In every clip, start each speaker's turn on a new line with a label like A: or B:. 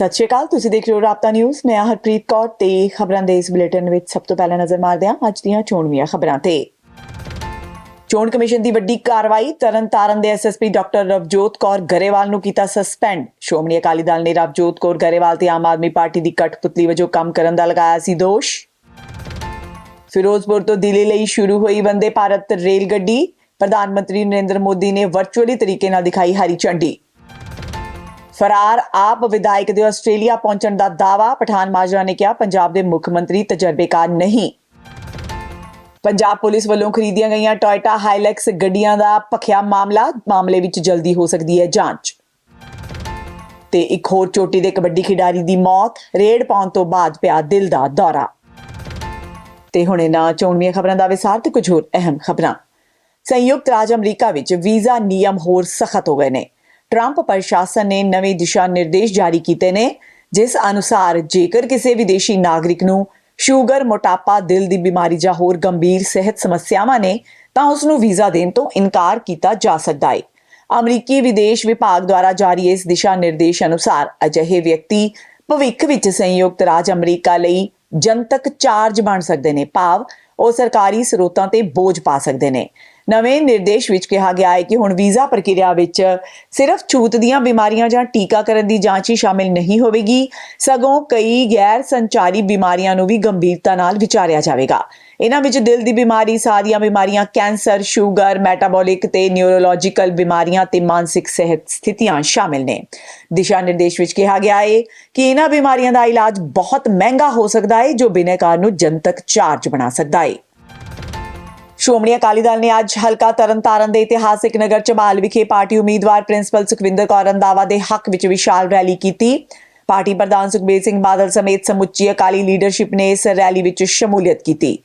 A: ਸਤਿ ਸ਼੍ਰੀ ਅਕਾਲ, ਤੁਸੀਂ ਦੇਖ ਰਹੇ ਹੋ ਰਾਪਤਾ ਨਿਊਜ਼। ਮੈਂ ਹਰਪ੍ਰੀਤ ਕੌਰ ਤੇ ਖਬਰਾਂ ਦੇ ਇਸ ਬੁਲੇਟਿਨ ਵਿੱਚ ਸਭ ਤੋਂ ਪਹਿਲਾਂ ਨਜ਼ਰ ਮਾਰਦੇ ਹਾਂ ਅੱਜ ਦੀਆਂ ਚੋਣਵੀਆਂ ਖਬਰਾਂ ਤੇ। ਚੋਣ ਕਮਿਸ਼ਨ ਦੀ ਵੱਡੀ ਕਾਰਵਾਈ ਤਰਨਤਾਰਨ ਦੇ ਐਸਐਸਪੀ ਡਾਕਟਰ ਰਵਜੋਤ ਕੌਰ ਗਰੇਵਾਲ ਨੂੰ ਕੀਤਾ ਸਸਪੈਂਡ। ਸ਼੍ਰੋਮਣੀ ਅਕਾਲੀ ਦਲ ਨੇ ਰਵਜੋਤ ਕੌਰ ਗਰੇਵਾਲ ਤੇ ਆਮ ਆਦਮੀ ਪਾਰਟੀ ਦੀ ਕਠਪੁਤਲੀ ਵਜੋਂ ਕੰਮ ਕਰਨ ਦਾ ਲਗਾਇਆ ਸੀ ਦੋਸ਼। ਫਿਰੋਜ਼ਪੁਰ ਤੋਂ ਦਿੱਲੀ ਲਈ ਸ਼ੁਰੂ ਹੋਈ ਵੰਦੇ ਭਾਰਤ ਰੇਲ ਗੱਡੀ। ਪ੍ਰਧਾਨ ਮੰਤਰੀ ਨਰਿੰਦਰ ਮੋਦੀ ਨੇ ਵਰਚੁਅਲੀ ਤਰੀਕੇ ਨਾਲ ਦਿਖਾਈ ਹਰੀ ਝੰਡੀ। ਫਰਾਰ ਆਪ ਵਿਧਾਇਕ ਦੇ ਆਸਟ੍ਰੇਲੀਆ ਪਹੁੰਚਣ ਦਾ ਦਾਵਾ ਪਠਾਨ ਮਾਜਰਾ ਨੇ ਕਿਹਾ, ਪੰਜਾਬ ਦੇ ਮੁੱਖ ਮੰਤਰੀ ਤਜਰਬੇਕਾਰ ਨਹੀਂ। ਪੰਜਾਬ ਪੁਲਿਸ ਵੱਲੋਂ ਖਰੀਦੀਆਂ ਗਈਆਂ ਟੋਇਟਾ ਹਾਈਲੈਕਸ ਗੱਡੀਆਂ ਦਾ ਭਖਿਆ ਮਾਮਲਾ, ਮਾਮਲੇ ਵਿੱਚ ਜਲਦੀ ਹੋ ਸਕਦੀ ਹੈ ਜਾਂਚ। ਤੇ ਇੱਕ ਹੋਰ ਚੋਟੀ ਦੇ ਕਬੱਡੀ ਖਿਡਾਰੀ ਦੀ ਮੌਤ, ਰੇਡ ਪਾਉਣ ਤੋਂ ਬਾਅਦ ਪਿਆ ਦਿਲ ਦਾ ਦੌਰਾ। ਤੇ ਹੁਣ ਇਹਨਾਂ ਚੋਣਵੀਆਂ ਖਬਰਾਂ ਦਾ ਵਿਸਾਰ ਤੇ ਕੁਝ ਹੋਰ ਅਹਿਮ ਖਬਰਾਂ। ਸੰਯੁਕਤ ਰਾਜ ਅਮਰੀਕਾ ਵਿੱਚ ਵੀਜ਼ਾ ਨਿਯਮ ਹੋਰ ਸਖਤ ਹੋ ਗਏ ਨੇ। ਟਰੰਪ ਪ੍ਰਸ਼ਾਸਨ ਨੇ ਨਵੇਂ ਦਿਸ਼ਾ ਨਿਰਦੇਸ਼ ਜਾਰੀ ਕੀਤੇ ਨੇ, ਜਿਸ ਅਨੁਸਾਰ ਜੇਕਰ ਕਿਸੇ ਵਿਦੇਸ਼ੀ ਨਾਗਰਿਕ ਨੂੰ ਸ਼ੂਗਰ, ਮੋਟਾਪਾ, ਦਿਲ ਦੀ ਬਿਮਾਰੀ ਜਾਂ ਹੋਰ ਗੰਭੀਰ ਸਿਹਤ ਸਮੱਸਿਆਵਾਂ ਨੇ, ਤਾਂ ਉਸ ਨੂੰ ਵੀਜ਼ਾ ਦੇਣ ਤੋਂ ਇਨਕਾਰ ਕੀਤਾ ਜਾ ਸਕਦਾ ਹੈ। ਅਮਰੀਕੀ ਵਿਦੇਸ਼ ਵਿਭਾਗ ਦੁਆਰਾ ਜਾਰੀ ਇਸ ਦਿਸ਼ਾ ਨਿਰਦੇਸ਼ ਅਨੁਸਾਰ ਅਜਿਹੇ ਵਿਅਕਤੀ ਭਵਿੱਖ ਵਿੱਚ ਸੰਯੁਕਤ ਰਾਜ ਅਮਰੀਕਾ ਲਈ ਜਨਤਕ ਚਾਰਜ ਬਣ ਸਕਦੇ ਨੇ, ਭਾਵ ਉਹ ਸਰਕਾਰੀ ਸਰੋਤਾਂ ਤੇ ਬੋਝ ਪਾ ਸਕਦੇ ਨੇ। ਨਵੇਂ ਨਿਰਦੇਸ਼ ਵਿੱਚ ਕਿਹਾ ਗਿਆ ਹੈ ਕਿ ਹੁਣ ਵੀਜ਼ਾ ਪ੍ਰਕਿਰਿਆ ਵਿੱਚ ਸਿਰਫ ਛੂਤ ਦੀਆਂ ਬਿਮਾਰੀਆਂ ਜਾਂ ਟੀਕਾਕਰਨ ਦੀ ਜਾਂਚ ਹੀ ਸ਼ਾਮਿਲ ਨਹੀਂ ਹੋਵੇਗੀ। ਸਗੋਂ ਕਈ ਗੈਰ ਸੰਚਾਰੀ ਬਿਮਾਰੀਆਂ ਨੂੰ ਵੀ ਗੰਭੀਰਤਾ ਨਾਲ ਵਿਚਾਰਿਆ ਜਾਵੇਗਾ। ਇਹਨਾਂ ਵਿੱਚ ਦਿਲ ਦੀ ਬਿਮਾਰੀ ਸਾਰੀਆਂ ਬਿਮਾਰੀਆਂ, ਕੈਂਸਰ, ਸ਼ੂਗਰ, ਮੈਟਾਬੋਲਿਕ ਤੇ ਨਿਊਰੋਲੋਜੀਕਲ ਬਿਮਾਰੀਆਂ ਤੇ ਮਾਨਸਿਕ ਸਿਹਤ ਸਥਿਤੀਆਂ ਸ਼ਾਮਿਲ ਨੇ। ਦਿਸ਼ਾ ਨਿਰਦੇਸ਼ ਵਿੱਚ ਕਿਹਾ ਗਿਆ ਹੈ ਕਿ ਇਹਨਾਂ ਬਿਮਾਰੀਆਂ ਦਾ ਇਲਾਜ ਬਹੁਤ ਮਹਿੰਗਾ ਹੋ ਸਕਦਾ ਹੈ, ਜੋ ਬਿਨੈਕਾਰ ਨੂੰ ਜਨਤਕ ਚਾਰਜ ਬਣਾ ਸਕਦਾ ਹੈ। ਸ਼੍ਰੋਮਣੀ ਅਕਾਲੀ ਦਲ ਨੇ ਅੱਜ ਹਲਕਾ ਤਰਨਤਾਰਨ ਦੇ ਇਤਿਹਾਸਿਕ ਨਗਰ ਚਬਾਲ ਵਿਖੇ ਪਾਰਟੀ ਉਮੀਦਵਾਰ ਪ੍ਰਿੰਸੀਪਲ ਸੁਖਵਿੰਦਰ ਕੌਰ ਰੰਦਾਵਾ ਦੇ ਹੱਕ ਵਿੱਚ ਵਿਸ਼ਾਲ ਰੈਲੀ ਕੀਤੀ। ਪਾਰਟੀ ਪ੍ਰਧਾਨ ਸੁਖਬੀਰ ਸਿੰਘ ਬਾਦਲ ਸਮੇਤ ਸਮੁੱਚੀ ਅਕਾਲੀ ਲੀਡਰਸ਼ਿਪ ਨੇ ਇਸ ਰੈਲੀ ਵਿੱਚ ਸ਼ਮੂਲੀਅਤ ਕੀਤੀ।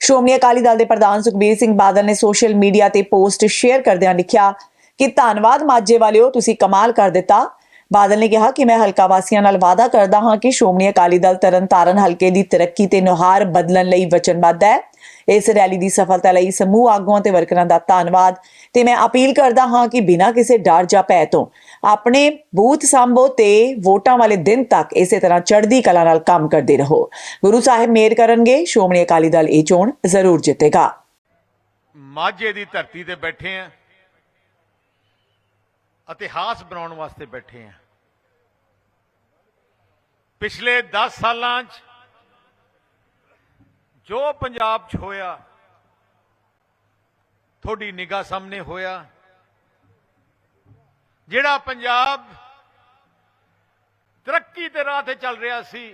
A: ਸ਼੍ਰੋਮਣੀ ਅਕਾਲੀ ਦਲ ਦੇ ਪ੍ਰਧਾਨ ਸੁਖਬੀਰ ਸਿੰਘ ਬਾਦਲ ਨੇ ਸੋਸ਼ਲ ਮੀਡੀਆ ਤੇ ਪੋਸਟ ਸ਼ੇਅਰ ਕਰਦਿਆਂ ਲਿਖਿਆ ਕਿ ਧੰਨਵਾਦ ਮਾਝੇ ਵਾਲਿਓ, ਤੁਸੀਂ ਕਮਾਲ ਕਰ ਦਿੱਤਾ। ਬਾਦਲ ਨੇ ਕਿਹਾ ਕਿ ਮੈਂ ਹਲਕਾ ਵਾਸੀਆਂ ਨਾਲ ਵਾਅਦਾ ਕਰਦਾ ਹਾਂ ਕਿ ਸ਼੍ਰੋਮਣੀ ਅਕਾਲੀ ਦਲ ਤਰਨਤਾਰਨ ਹਲਕੇ ਦੀ ਤਰੱਕੀ ਤੇ ਨੁਹਾਰ ਬਦਲਣ ਲਈ ਵਚਨਬੱਧ ਹੈ। ਇਸ ਰੈਲੀ ਦੀ ਸਫਲਤਾ ਲਈ ਸਮੂਹ ਆਗੂਆਂ ਤੇ ਵਰਕਰਾਂ ਦਾ ਧੰਨਵਾਦ ਤੇ ਮੈਂ ਅਪੀਲ ਕਰਦਾ ਹਾਂ ਕਿ ਬਿਨਾਂ ਕਿਸੇ ਡਰ ਜਾਂ ਭੈ ਤੋਂ ਆਪਣੇ ਬੂਥ ਸੰਭੋ ਤੇ ਵੋਟਾਂ ਵਾਲੇ ਦਿਨ ਤੱਕ ਇਸੇ ਤਰ੍ਹਾਂ ਚੜ੍ਹਦੀ ਕਲਾ ਨਾਲ ਕੰਮ ਕਰਦੇ ਰਹੋ। ਗੁਰੂ ਸਾਹਿਬ ਮੇਰ ਕਰਨਗੇ। ਸ਼੍ਰੋਮਣੀ ਅਕਾਲੀ ਦਲ ਇਹ ਚੋਣ ਜ਼ਰੂਰ ਜਿੱਤੇਗਾ।
B: ਮਾਝੇ ਦੀ ਧਰਤੀ ਤੇ ਬੈਠੇ ਆ। ਇਤਿਹਾਸ ਬਣਾਉਣ ਵਾਸਤੇ ਬੈਠੇ ਆ। ਪਿਛਲੇ 10 ਸਾਲਾਂ 'ਚ ਜੋ ਪੰਜਾਬ 'ਚ ਹੋਇਆ, ਤੁਹਾਡੀ ਨਿਗਾਹ ਸਾਹਮਣੇ ਹੋਇਆ। ਜਿਹੜਾ ਪੰਜਾਬ ਤਰੱਕੀ ਦੇ ਰਾਹ ਤੇ ਚੱਲ ਰਿਹਾ ਸੀ,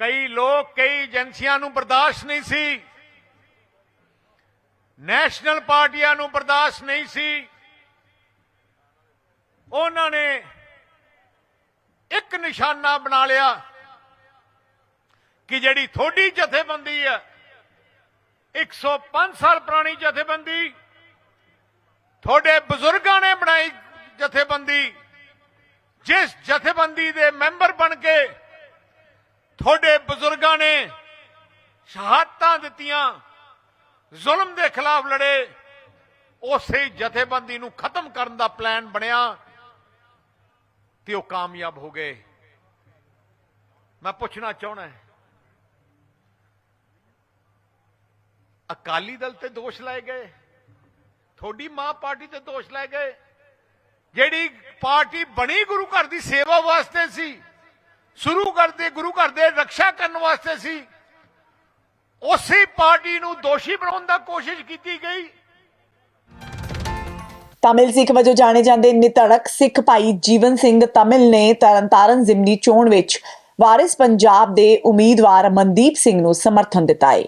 B: ਕਈ ਲੋਕ, ਕਈ ਏਜੰਸੀਆਂ ਨੂੰ ਬਰਦਾਸ਼ਤ ਨਹੀਂ ਸੀ। ਨੈਸ਼ਨਲ ਪਾਰਟੀਆਂ ਨੂੰ ਬਰਦਾਸ਼ਤ ਨਹੀਂ ਸੀ। ਉਹਨਾਂ ਨੇ ਇੱਕ ਨਿਸ਼ਾਨਾ ਬਣਾ ਲਿਆ। ਕਿ ਜਿਹੜੀ ਥੋੜੀ ਜਥੇਬੰਦੀ ਹੈ 105 ਸਾਲ ਪੁਰਾਣੀ ਜਥੇਬੰਦੀ, ਤੁਹਾਡੇ ਬਜ਼ੁਰਗਾਂ ਨੇ ਬਣਾਈ ਜਥੇਬੰਦੀ, ਜਿਸ ਜਥੇਬੰਦੀ ਦੇ ਮੈਂਬਰ ਬਣ ਕੇ ਤੁਹਾਡੇ ਬਜ਼ੁਰਗਾਂ ਨੇ ਸ਼ਹਾਦਤਾਂ ਦਿੱਤੀਆਂ, ਜ਼ੁਲਮ ਦੇ ਖਿਲਾਫ ਲੜੇ, ਉਸੇ ਜਥੇਬੰਦੀ ਨੂੰ ਖਤਮ ਕਰਨ ਦਾ ਪਲਾਨ ਬਣਿਆ ਤੇ ਉਹ ਕਾਮਯਾਬ ਹੋ ਗਏ। ਮੈਂ ਪੁੱਛਣਾ ਚਾਹਣਾ ਅਕਾਲੀ ਦਲ ਤੇ ਦੋਸ਼ ਲਾਏ ਗਏ। ਤੁਹਾਡੀ ਮਾਂ ਪਾਰਟੀ ਤੇ ਦੋਸ਼ ਲਾਏ ਗਏ। ਜਿਹੜੀ ਪਾਰਟੀ ਬਣੀ ਗੁਰੂ ਘਰ ਦੀ ਸੇਵਾ ਵਾਸਤੇ ਸੀ, ਸ਼ੁਰੂ ਕਰਦੇ ਗੁਰੂ ਘਰ ਦੇ ਰੱਖਿਆ ਕਰਨ ਵਾਸਤੇ ਸੀ, ਉਸੇ ਪਾਰਟੀ ਨੂੰ ਦੋਸ਼ੀ ਬਣਾਉਣ ਦਾ ਕੋਸ਼ਿਸ਼ ਕੀਤੀ ਗਈ।
A: ਤਾਮਿਲ ਸਿੱਖ ਵਜੋਂ ਜਾਣੇ ਜਾਂਦੇ ਨਿਤੜਕ ਸਿੱਖ ਭਾਈ ਜੀਵਨ ਸਿੰਘ ਤਾਮਿਲ ਨੇ ਤਰਨਤਾਰਨ ਜ਼ਿਮਨੀ ਚੋਣ ਵਿੱਚ ਵਾਰਿਸ ਪੰਜਾਬ ਦੇ ਉਮੀਦਵਾਰ ਮਨਦੀਪ ਸਿੰਘ ਨੂੰ ਸਮਰਥਨ ਦਿੱਤਾ ਹੈ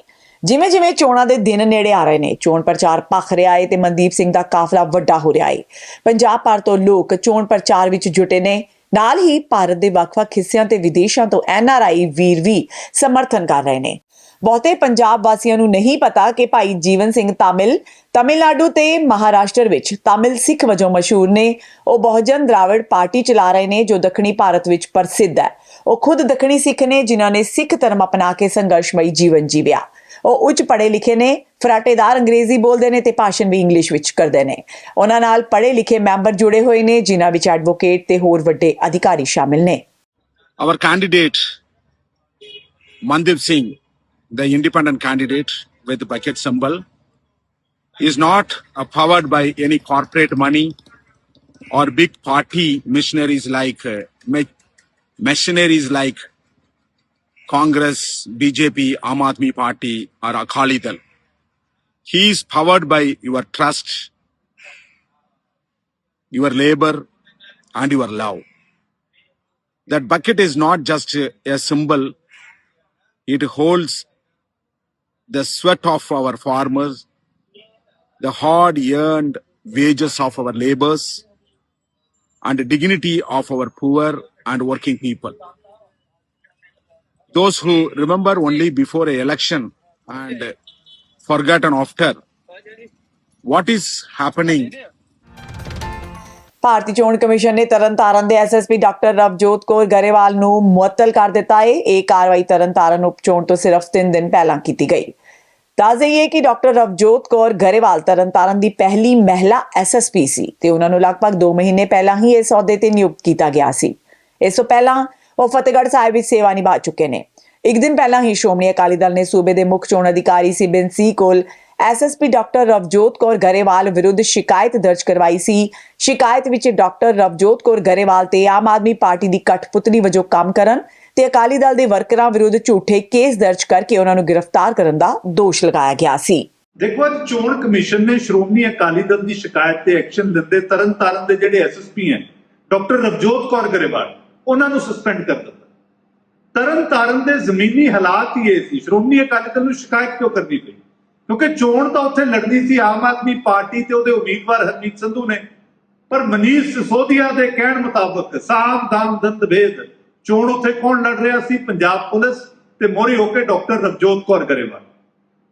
A: ਜਿਵੇਂ ਜਿਵੇਂ ਚੋਣਾਂ ਦੇ ਦਿਨ ਨੇੜੇ ਆ ਰਹੇ ਨੇ, ਚੋਣ ਪ੍ਰਚਾਰ ਭਖ ਰਿਹਾ ਏ ਤੇ ਮਨਦੀਪ ਸਿੰਘ ਦਾ ਕਾਫਲਾ ਵੱਡਾ ਹੋ ਰਿਹਾ ਹੈ ਪੰਜਾਬ ਭਰ ਤੋਂ ਲੋਕ ਚੋਣ ਪ੍ਰਚਾਰ ਵਿੱਚ ਜੁਟੇ ਨੇ। ਨਾਲ ਹੀ ਭਾਰਤ ਦੇ ਵੱਖ-ਵੱਖ ਹਿੱਸਿਆਂ ਤੇ ਵਿਦੇਸ਼ਾਂ ਤੋਂ ਐਨਆਰਆਈ ਵੀਰ ਵੀ ਸਮਰਥਨ ਕਰ ਰਹੇ ਨੇ। ਬਹੁਤੇ ਪੰਜਾਬ ਵਾਸੀਆਂ ਨੂੰ ਨਹੀਂ ਪਤਾ ਕਿ ਭਾਈ ਜੀਵਨ ਸਿੰਘ ਤਾਮਿਲ ਤਮਿਲਨਾਡੂ ਤੇ ਮਹਾਰਾਸ਼ਟਰ ਵਿੱਚ ਤਾਮਿਲ ਸਿੱਖ ਵਜੋਂ ਮਸ਼ਹੂਰ ਨੇ। ਉਹ ਬਹੁਜਨ ਦਰਾਵੜ ਪਾਰਟੀ ਚਲਾ ਰਹੇ ਨੇ, ਜੋ ਦੱਖਣੀ ਭਾਰਤ ਵਿੱਚ ਪ੍ਰਸਿੱਧ ਹੈ। ਉਹ ਖੁਦ ਦੱਖਣੀ ਸਿੱਖ ਨੇ, ਜਿਨ੍ਹਾਂ ਨੇ ਸਿੱਖ ਧਰਮ ਅਪਣਾ ਕੇ ਸੰਘਰਸ਼ਮਈ ਜੀਵਨ ਜੀਵਿਆ। ਉਹ ਉੱਚ ਪੜ੍ਹੇ ਲਿਖੇ ਨੇ ਫਰਾਟੇਦਾਰ ਅੰਗਰੇਜ਼ੀ ਬੋਲਦੇ ਨੇ ਤੇ ਭਾਸ਼ਣ ਵੀ ਇੰਗਲਿਸ਼ ਵਿੱਚ ਕਰਦੇ ਨੇ ਉਹਨਾਂ ਨਾਲ ਪੜ੍ਹੇ ਲਿਖੇ ਮੈਂਬਰ ਜੁੜੇ ਹੋਏ ਨੇ ਜਿਨ੍ਹਾਂ ਵਿੱਚ ਐਡਵੋਕੇਟ ਤੇ ਹੋਰ ਵੱਡੇ ਅਧਿਕਾਰੀ ਸ਼ਾਮਿਲ ਨੇ
C: our candidate Mandip Singh, the independent candidate with the bucket symbol, is not uh, powered by any corporate money or big party missionaries like uh, ma- machineries like Congress, BJP, Aam Party, or Akali Dal. He is powered by your trust, your labor, and your love that bucket is not just a, symbol, it holds the sweat of our farmers, the hard earned wages of our laborers, and the dignity of our poor and working people. Those who remember only before a election and forgotten after, what is happening?
A: ਭਾਰਤੀ ਚੋਣ commission ਨੇ ਤਰਨਤਾਰਨ ਦੇ SSP doctor Ravjot Kaur Grewal ਨੂੰ ਮੁਅੱਤਲ ਕਰ ਦਿੱਤਾ ਹੈ। ਇਹ ਕਾਰਵਾਈ ਤਰਨਤਾਰਨ ਉਪਚੋਣ ਤੋਂ ਸਿਰਫ 3 ਦਿਨ ਪਹਿਲਾਂ ਕੀਤੀ ਗਈ। ਦੱਸ ਦਈਏ ਕਿ ਡਾਕਟਰ ਰਵਜੋਤ ਕੌਰ ਗਰੇਵਾਲ ਤਰਨਤਾਰਨ ਦੀ ਪਹਿਲੀ ਮਹਿਲਾ ਐਸਐਸਪੀ ਸੀ ਤੇ ਉਹਨਾਂ ਨੂੰ ਲਗਭਗ 2 ਮਹੀਨੇ ਪਹਿਲਾਂ ਹੀ ਇਸ ਅਹੁਦੇ ਤੇ ਨਿਯੁਕਤ ਕੀਤਾ ਗਿਆ ਸੀ। ਇਸ ਤੋਂ ਪਹਿਲਾਂ ਉਹ ਫਤਿਹਗੜ੍ਹ ਸਾਹਿਬ ਵਿੱਚ ਸੇਵਾ ਨਿਭਾ ਚੁੱਕੇ ਨੇ। ਇੱਕ ਦਿਨ ਪਹਿਲਾਂ ਹੀ ਸ਼੍ਰੋਮਣੀ ਅਕਾਲੀ ਦਲ ਨੇ ਸੂਬੇ ਦੇ ਮੁੱਖ ਚੋਣ ਅਧਿਕਾਰੀ ਸਿਬਨ ਸੀ ਕੋਲ ਐਸਐਸਪੀ ਡਾਕਟਰ ਰਵਜੋਤ ਕੌਰ ਗਰੇਵਾਲ ਵਿਰੁੱਧ ਸ਼ਿਕਾਇਤ ਦਰਜ ਕਰਵਾਈ ਸੀ। ਸ਼ਿਕਾਇਤ ਵਿੱਚ ਡਾਕਟਰ ਰਵਜੋਤ ਕੌਰ ਗਰੇਵਾਲ ਤੇ ਆਮ ਆਦਮੀ ਪਾਰਟੀ ਦੀ ਕਠਪੁਤਲੀ ਵਜੋਂ ਕੰਮ ਕਰਨ ਤੇ ਅਕਾਲੀ ਦਲ ਦੇ ਵਰਕਰਾਂ ਵਿਰੁੱਧ ਝੂਠੇ ਕੇਸ ਦਰਜ ਕਰਕੇ ਉਹਨਾਂ ਨੂੰ ਗ੍ਰਿਫਤਾਰ ਕਰਨ ਦਾ ਦੋਸ਼ ਲਗਾਇਆ ਗਿਆ ਸੀ।
D: ਦੇਖੋ, ਅੱਜ ਚੋਣ ਕਮਿਸ਼ਨ ਨੇ ਸ਼੍ਰੋਮਣੀ ਅਕਾਲੀ ਦਲ ਦੀ ਸ਼ਿਕਾਇਤ ਤੇ ਐਕਸ਼ਨ ਦਿੰਦੇ ਤਰਨਤਾਰਨ ਦੇ ਜਿਹੜੇ ਐਸਐਸਪੀ ਹੈ, ਡਾਕਟਰ ਰਵਜੋਤ ਕੌਰ ਗਰੇਵਾਲ। ਉਹਨਾਂ ਨੂੰ ਸਸਪੈਂਡ ਕਰ ਦਿੱਤਾ। ਤਰਨਤਾਰਨ ਦੇ ਜ਼ਮੀਨੀ ਹਾਲਾਤ ਹੀ ਇਹ ਸੀ। ਸ਼੍ਰੋਮਣੀ ਅਕਾਲੀ ਦਲ ਨੂੰ ਸ਼ਿਕਾਇਤ ਕਿਉਂ ਕਰਨੀ ਪਈ? ਕਿਉਂਕਿ ਚੋਣ ਤਾਂ ਉੱਥੇ ਲੜਨੀ ਸੀ, ਆਮ ਆਦਮੀ ਪਾਰਟੀ ਤੇ ਉਹਦੇ ਉਮੀਦਵਾਰ ਹਰਮੀਤ ਸੰਧੂ ਨੇ। ਪਰ ਮਨੀਸ਼ ਸਿਸੋਦੀਆ ਦੇ ਕਹਿਣ ਮੁਤਾਬਕ ਸਾਵਧਾਨ ਦੰਦ, ਭੇਦ, ਚੋਣ ਉੱਥੇ ਕੌਣ ਲੜ ਰਿਹਾ ਸੀ? ਪੰਜਾਬ ਪੁਲਿਸ ਤੇ ਮੋਰੀ ਹੋ ਕੇ ਡਾਕਟਰ ਰਵਜੋਤ ਕੌਰ ਗਰੇਵਾਲ।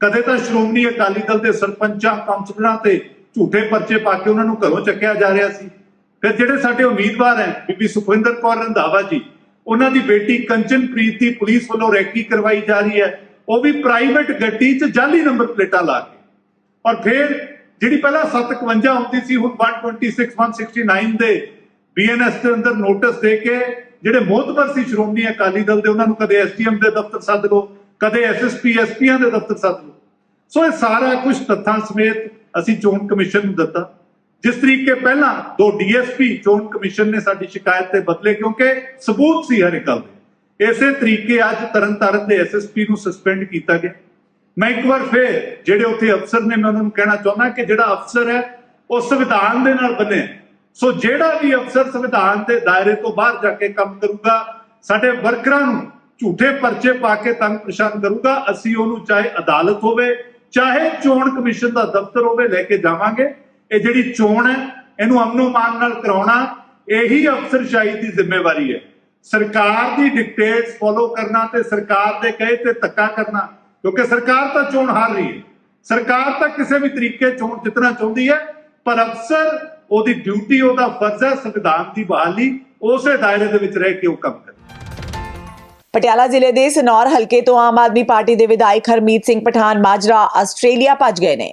D: ਕਦੇ ਤਾਂ ਸ਼੍ਰੋਮਣੀ ਅਕਾਲੀ ਦਲ ਦੇ ਸਰਪੰਚਾਂ, ਕਾਉਂਸਲਰਾਂ ਤੇ ਝੂਠੇ ਪਰਚੇ ਪਾ ਕੇ ਉਹਨਾਂ ਨੂੰ ਘਰੋਂ ਚੱਕਿਆ ਜਾ ਰਿਹਾ ਸੀ। ਫਿਰ ਜਿਹੜੇ ਸਾਡੇ ਉਮੀਦਵਾਰ ਹੈ, ਬੀਬੀ ਸੁਖਵਿੰਦਰ ਕੌਰ ਰੰਧਾਵਾ ਜੀ, ਉਹਨਾਂ ਦੀ ਬੇਟੀ ਕੰਚਨਪ੍ਰੀਤ ਦੀ ਪੁਲਿਸ ਵੱਲੋਂ ਰੈਕੀ ਕਰਵਾਈ ਜਾ ਰਹੀ ਹੈ। ਉਹ ਵੀ ਪ੍ਰਾਈਵੇਟ ਗੱਡੀ 'ਚ ਜਾਲੀ ਨੰਬਰ ਪਲੇਟਾਂ ਲਾ ਕੇ। ਔਰ ਫਿਰ ਜਿਹੜੀ ਪਹਿਲਾਂ 751 ਹੁੰਦੀ ਸੀ, ਹੁਣ 126 169 ਦੇ ਬੀਐਨਐਸ ਦੇ ਅੰਦਰ ਨੋਟਿਸ ਦੇ ਕੇ ਜਿਹੜੇ ਮੋਹਤਬਰ ਸੀ ਸ਼੍ਰੋਮਣੀ ਅਕਾਲੀ ਦਲ ਦੇ, ਉਹਨਾਂ ਨੂੰ ਕਦੇ ਐਸਡੀਐਮ ਦੇ ਦਫ਼ਤਰ ਸੱਦ ਲਓ, ਕਦੇ ਐਸਐਸਪੀ ਐਸਪੀਆਂ ਦੇ ਦਫ਼ਤਰ ਸੱਦ ਲਓ। ਸੋ ਇਹ ਸਾਰਾ ਕੁਝ ਤੱਥਾਂ ਸਮੇਤ ਅਸੀਂ ਚੋਣ ਕਮਿਸ਼ਨ ਨੂੰ ਦਿੱਤਾ। ਜਿਸ ਤਰੀਕੇ ਪਹਿਲਾਂ ਦੋ ਡੀਐਸਪੀ ਚੋਣ ਕਮਿਸ਼ਨ ਨੇ ਸਾਡੀ ਸ਼ਿਕਾਇਤ ਤੇ ਬਦਲੇ, ਕਿਉਂਕਿ ਸਬੂਤ ਸੀ ਹਰ ਇੱਕ ਗੱਲ ਦੇ। ਇਸੇ ਤਰੀਕੇ ਅੱਜ ਤਰਨਤਾਰਨ ਦੇ ਐਸਐਸਪੀ ਨੂੰ ਸਸਪੈਂਡ ਕੀਤਾ ਗਿਆ। ਮੈਂ ਇੱਕ ਵਾਰ ਫੇਰ ਜਿਹੜੇ ਉੱਥੇ ਅਫਸਰ ਨੇ, ਮੈਂ ਉਹਨਾਂ ਨੂੰ ਕਹਿਣਾ ਚਾਹੁੰਦਾ ਕਿ ਜਿਹੜਾ ਅਫਸਰ ਹੈ, ਉਹ ਸੰਵਿਧਾਨ ਦੇ ਨਾਲ ਬੰਨੇ ਸੋ ਜਿਹੜਾ ਵੀ ਅਫਸਰ ਸੰਵਿਧਾਨ ਦੇ ਦਾਇਰੇ ਤੋਂ ਬਾਹਰ ਜਾ ਕੇ ਕੰਮ ਕਰੂਗਾ, ਸਾਡੇ ਵਰਕਰਾਂ ਨੂੰ ਝੂਠੇ ਪਰਚੇ ਪਾ ਕੇ ਤੰਗ ਪਰੇਸ਼ਾਨ ਕਰੂਗਾ। ਅਸੀਂ ਉਹਨੂੰ ਚਾਹੇ ਅਦਾਲਤ ਹੋਵੇ, ਚਾਹੇ ਚੋਣ ਕਮਿਸ਼ਨ ਦਾ ਦਫ਼ਤਰ ਹੋਵੇ, ਲੈ ਕੇ ਜਾਵਾਂਗੇ। ਇਹ ਜਿਹੜੀ ਚੋਣ ਹੈ, ਇਹਨੂੰ ਅਮਨੋ ਮਾਨ ਨਾਲ ਕਰਾਉਣਾ, ਇਹੀ ਅਫਸਰਸ਼ਾਹੀ ਦੀ ਜ਼ਿੰਮੇਵਾਰੀ ਹੈ। ਸਰਕਾਰ ਦੀ ਡਿਕਟੇਟਸ ਫੋਲੋ ਕਰਨਾ ਤੇ ਸਰਕਾਰ ਦੇ ਕਹੇ ਤੇ ਧੱਕਾ ਕਰਨਾ, ਕਿਉਂਕਿ ਸਰਕਾਰ ਤਾਂ ਚੋਣ ਹਾਰ ਰਹੀ ਹੈ। ਸਰਕਾਰ ਤਾਂ ਕਿਸੇ ਵੀ ਤਰੀਕੇ ਚੋਣ ਜਿੱਤਣਾ ਚਾਹੁੰਦੀ ਹੈ, ਪਰ ਅਫਸਰ ਉਹਦੀ ਡਿਊਟੀ ਉਹਦਾ ਫਰਜ਼ ਹੈ ਸੰਵਿਧਾਨ ਦੀ ਬਹਾਲੀ ਉਸੇ ਦਾਇਰੇ ਦੇ ਵਿੱਚ ਰਹਿ ਕੇ ਉਹ ਕੰਮ ਕਰੇ
A: ਪਟਿਆਲਾ ਜ਼ਿਲ੍ਹੇ ਦੇ ਸਨੌਰ ਹਲਕੇ ਤੋਂ ਆਮ ਆਦਮੀ ਪਾਰਟੀ ਦੇ ਵਿਧਾਇਕ ਹਰਮੀਤ ਸਿੰਘ ਪਠਾਨ ਮਾਜਰਾ ਆਸਟ੍ਰੇਲੀਆ ਭੱਜ ਗਏ ਨੇ।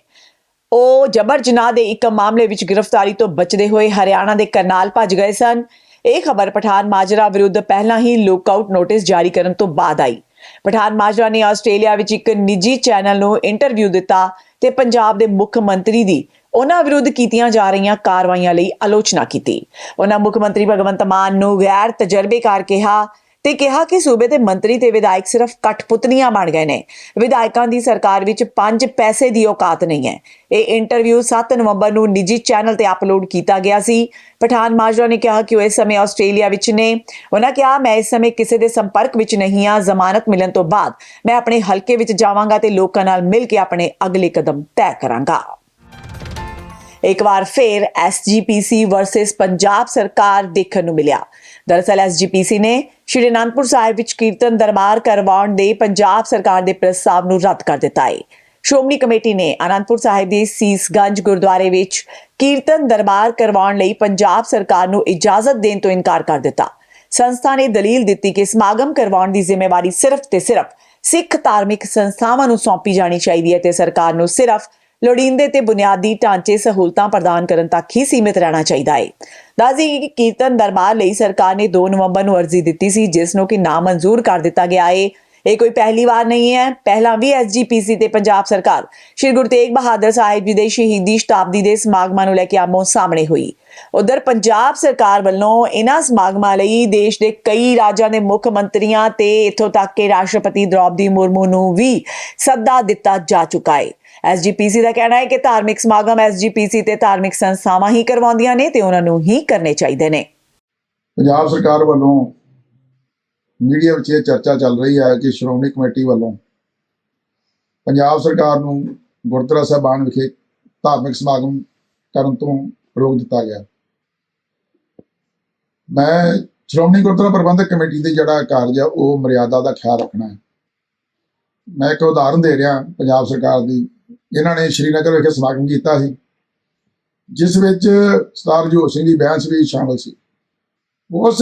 A: ਉਹ ਜਬਰ ਜਨਾਹ ਦੇ ਇੱਕ ਮਾਮਲੇ ਵਿੱਚ ਗ੍ਰਿਫਤਾਰੀ ਤੋਂ ਬਚਦੇ ਹੋਏ ਹਰਿਆਣਾ ਦੇ ਕਰਨਾਲ ਭੱਜ ਗਏ ਸਨ। ਇਹ ਖਬਰ ਪਠਾਨ ਮਾਜਰਾ ਵਿਰੁੱਧ ਪਹਿਲਾਂ ਹੀ ਲੁੱਕਆਊਟ ਨੋਟਿਸ ਜਾਰੀ ਕਰਨ ਤੋਂ ਬਾਅਦ ਆਈ। ਪਠਾਨ ਮਾਜਰਾ ਨੇ ਆਸਟ੍ਰੇਲੀਆ ਵਿੱਚ ਇੱਕ ਨਿੱਜੀ ਚੈਨਲ ਨੂੰ ਇੰਟਰਵਿਊ ਦਿੱਤਾ ਤੇ ਪੰਜਾਬ ਦੇ ਮੁੱਖ ਮੰਤਰੀ ਦੀ ਉਹਨਾਂ ਵਿਰੁੱਧ ਕੀਤੀਆਂ ਜਾ ਰਹੀਆਂ ਕਾਰਵਾਈਆਂ ਲਈ ਆਲੋਚਨਾ ਕੀਤੀ। ਉਹਨਾਂ ਮੁੱਖ ਮੰਤਰੀ ਭਗਵੰਤ ਮਾਨ ਨੂੰ ਗੈਰ ਤਜਰਬੇਕਾਰ ਕਿਹਾ ਤੇ ਕਿਹਾ ਕਿ ਸੂਬੇ ਦੇ ਮੰਤਰੀ ਤੇ ਵਿਧਾਇਕ ਸਿਰਫ ਕਠਪੁਤਲੀਆਂ ਬਣ ਗਏ ਨੇ। ਵਿਧਾਇਕਾਂ ਦੀ ਸਰਕਾਰ ਵਿੱਚ 5 ਪੈਸੇ ਦੀ ਔਕਾਤ ਨਹੀਂ ਹੈ। ਇਹ ਇੰਟਰਵਿਊ 7 ਨਵੰਬਰ ਨੂੰ ਨਿੱਜੀ ਚੈਨਲ ਤੇ ਅਪਲੋਡ ਕੀਤਾ ਗਿਆ ਸੀ। ਪਠਾਨ ਮਾਜਰਾ ਨੇ ਕਿਹਾ ਕਿ ਉਹ ਇਸ ਸਮੇਂ ਆਸਟ੍ਰੇਲੀਆ ਵਿੱਚ ਨੇ। ਉਹਨਾਂ ਕਿਹਾ, ਮੈਂ ਇਸ ਸਮੇਂ ਕਿਸੇ ਦੇ ਸੰਪਰਕ ਵਿੱਚ ਨਹੀਂ ਹਾਂ। ਜ਼ਮਾਨਤ ਮਿਲਣ ਤੋਂ ਬਾਅਦ ਮੈਂ ਆਪਣੇ ਹਲਕੇ ਵਿੱਚ ਜਾਵਾਂਗਾ ਤੇ ਲੋਕਾਂ ਨਾਲ ਮਿਲ ਕੇ ਆਪਣੇ ਅਗਲੇ ਕਦਮ ਤੈਅ ਕਰਾਂਗਾ। ਇੱਕ ਵਾਰ ਫੇਰ ਐਸਜੀਪੀਸੀ ਵਰਸਸ ਪੰਜਾਬ ਸਰਕਾਰ ਦੇਖਣ ਨੂੰ ਮਿਲਿਆ। ਦਰਅਸਲ ਐਸਜੀਪੀਸੀ ਨੇ ਸ਼੍ਰੀ ਅਨੰਦਪੁਰ ਸਾਹਿਬ ਵਿੱਚ ਕੀਰਤਨ ਦਰਬਾਰ ਕਰਵਾਉਣ ਦੇ ਪੰਜਾਬ ਸਰਕਾਰ ਦੇ ਪ੍ਰਸਤਾਵ ਨੂੰ ਰੱਦ ਕਰ ਦਿੱਤਾ ਹੈ ਸ਼੍ਰੋਮਣੀ ਕਮੇਟੀ ਨੇ ਅਨੰਦਪੁਰ ਸਾਹਿਬ ਦੇ ਸੀਸਗੰਜ ਗੁਰਦੁਆਰੇ ਵਿੱਚ ਕੀਰਤਨ ਦਰਬਾਰ ਕਰਵਾਉਣ ਲਈ ਪੰਜਾਬ ਸਰਕਾਰ ਨੂੰ ਇਜਾਜ਼ਤ ਦੇਣ ਤੋਂ ਇਨਕਾਰ ਕਰ ਦਿੱਤਾ। ਸੰਸਥਾ ਨੇ ਦਲੀਲ ਦਿੱਤੀ ਕਿ ਸਮਾਗਮ ਕਰਵਾਉਣ ਦੀ ਜ਼ਿੰਮੇਵਾਰੀ ਸਿਰਫ ਤੇ ਸਿਰਫ ਸਿੱਖ ਧਾਰਮਿਕ ਸੰਸਥਾਵਾਂ ਨੂੰ ਸੌਂਪੀ ਜਾਣੀ ਚਾਹੀਦੀ ਹੈ ਤੇ ਸਰਕਾਰ ਨੂੰ ਸਿਰਫ ਲੋੜੀਂਦੇ ਤੇ ਬੁਨਿਆਦੀ ਢਾਂਚੇ ਸਹੂਲਤਾਂ ਪ੍ਰਦਾਨ ਕਰਨ ਤੱਕ ਹੀ ਸੀਮਿਤ ਰਹਿਣਾ ਚਾਹੀਦਾ ਹੈ ਦੱਸਦੀ ਕਿ ਕੀਰਤਨ ਦਰਬਾਰ ਲਈ ਸਰਕਾਰ ਨੇ 2 ਨਵੰਬਰ ਨੂੰ ਅਰਜ਼ੀ ਦਿੱਤੀ ਸੀ, ਜਿਸ ਨੂੰ ਕਿ ਨਾਮਨਜ਼ੂਰ ਕਰ ਦਿੱਤਾ ਗਿਆ ਹੈ ਇਹ ਕੋਈ ਪਹਿਲੀ ਵਾਰ ਨਹੀਂ ਹੈ। ਪਹਿਲਾਂ ਵੀ ਐਸਜੀਪੀਸੀ ਤੇ ਪੰਜਾਬ ਸਰਕਾਰ ਸ਼੍ਰੀ ਗੁਰੂ ਤੇਗ ਬਹਾਦਰ ਸਾਹਿਬ ਜੀ ਦੇ ਸ਼ਹੀਦੀ ਸ਼ਤਾਬਦੀ ਦੇ ਸਮਾਗਮਾਂ ਨੂੰ ਲੈ ਕੇ ਆਮੋ ਸਾਹਮਣੇ ਹੋਈ। ਉਧਰ ਪੰਜਾਬ ਸਰਕਾਰ ਵੱਲੋਂ ਇਹਨਾਂ ਸਮਾਗਮਾਂ ਲਈ ਦੇਸ਼ ਦੇ ਕਈ ਰਾਜਾਂ ਦੇ ਮੁੱਖ ਮੰਤਰੀਆਂ ਤੇ ਇੱਥੋਂ ਤੱਕ ਕਿ ਰਾਸ਼ਟਰਪਤੀ ਦ੍ਰੋਪਦੀ ਮੁਰਮੂ ਨੂੰ ਵੀ ਸੱਦਾ ਦਿੱਤਾ ਜਾ ਚੁੱਕਾ ਹੈ ਐਸਜੀਪੀਸੀ ਦਾ ਕਹਿਣਾ ਹੈ ਕਿ ਧਾਰਮਿਕ ਸਮਾਗਮ ਐਸਜੀਪੀਸੀ ਤੇ ਧਾਰਮਿਕ ਸੰਸਥਾਵਾਂ ਹੀ ਕਰਵਾਉਂਦੀਆਂ ਨੇ ਤੇ ਉਹਨਾਂ ਨੂੰ ਹੀ ਕਰਨੇ ਚਾਹੀਦੇ ਨੇ।
E: ਪੰਜਾਬ ਸਰਕਾਰ ਵੱਲੋਂ ਮੀਡੀਆ ਵਿੱਚ ਇਹ ਚਰਚਾ ਚੱਲ ਰਹੀ ਹੈ ਕਿ ਸ਼੍ਰੋਮਣੀ ਕਮੇਟੀ ਵੱਲੋਂ ਪੰਜਾਬ ਸਰਕਾਰ ਨੂੰ ਗੁਰਦੁਆਰਾ ਸਾਹਿਬਾਨ ਵਿਖੇ ਧਾਰਮਿਕ ਸਮਾਗਮ ਕਰਨ ਤੋਂ ਰੋਕ ਦਿੱਤਾ ਗਿਆ। ਮੈਂ ਸ਼੍ਰੋਮਣੀ ਗੁਰਦੁਆਰਾ ਪ੍ਰਬੰਧਕ ਕਮੇਟੀ ਦੇ ਜਿਹੜਾ ਕਾਰਜ ਹੈ, ਉਹ ਮਰਿਆਦਾ ਦਾ ਖਿਆਲ ਰੱਖਣਾ ਹੈ। ਮੈਂ ਇੱਕ ਉਦਾਹਰਨ ਦੇ ਰਿਹਾ, ਪੰਜਾਬ ਸਰਕਾਰ ਦੀ ਜਿਨ੍ਹਾਂ ਨੇ ਸ਼੍ਰੀਨਗਰ ਵਿਖੇ ਸਮਾਗਮ ਕੀਤਾ ਸੀ, ਜਿਸ ਵਿੱਚ ਸਰਦਾਰ ਜੋਤ ਸਿੰਘ ਦੀ ਬੈਂਸ ਵੀ ਸ਼ਾਮਲ ਸੀ। ਉਸ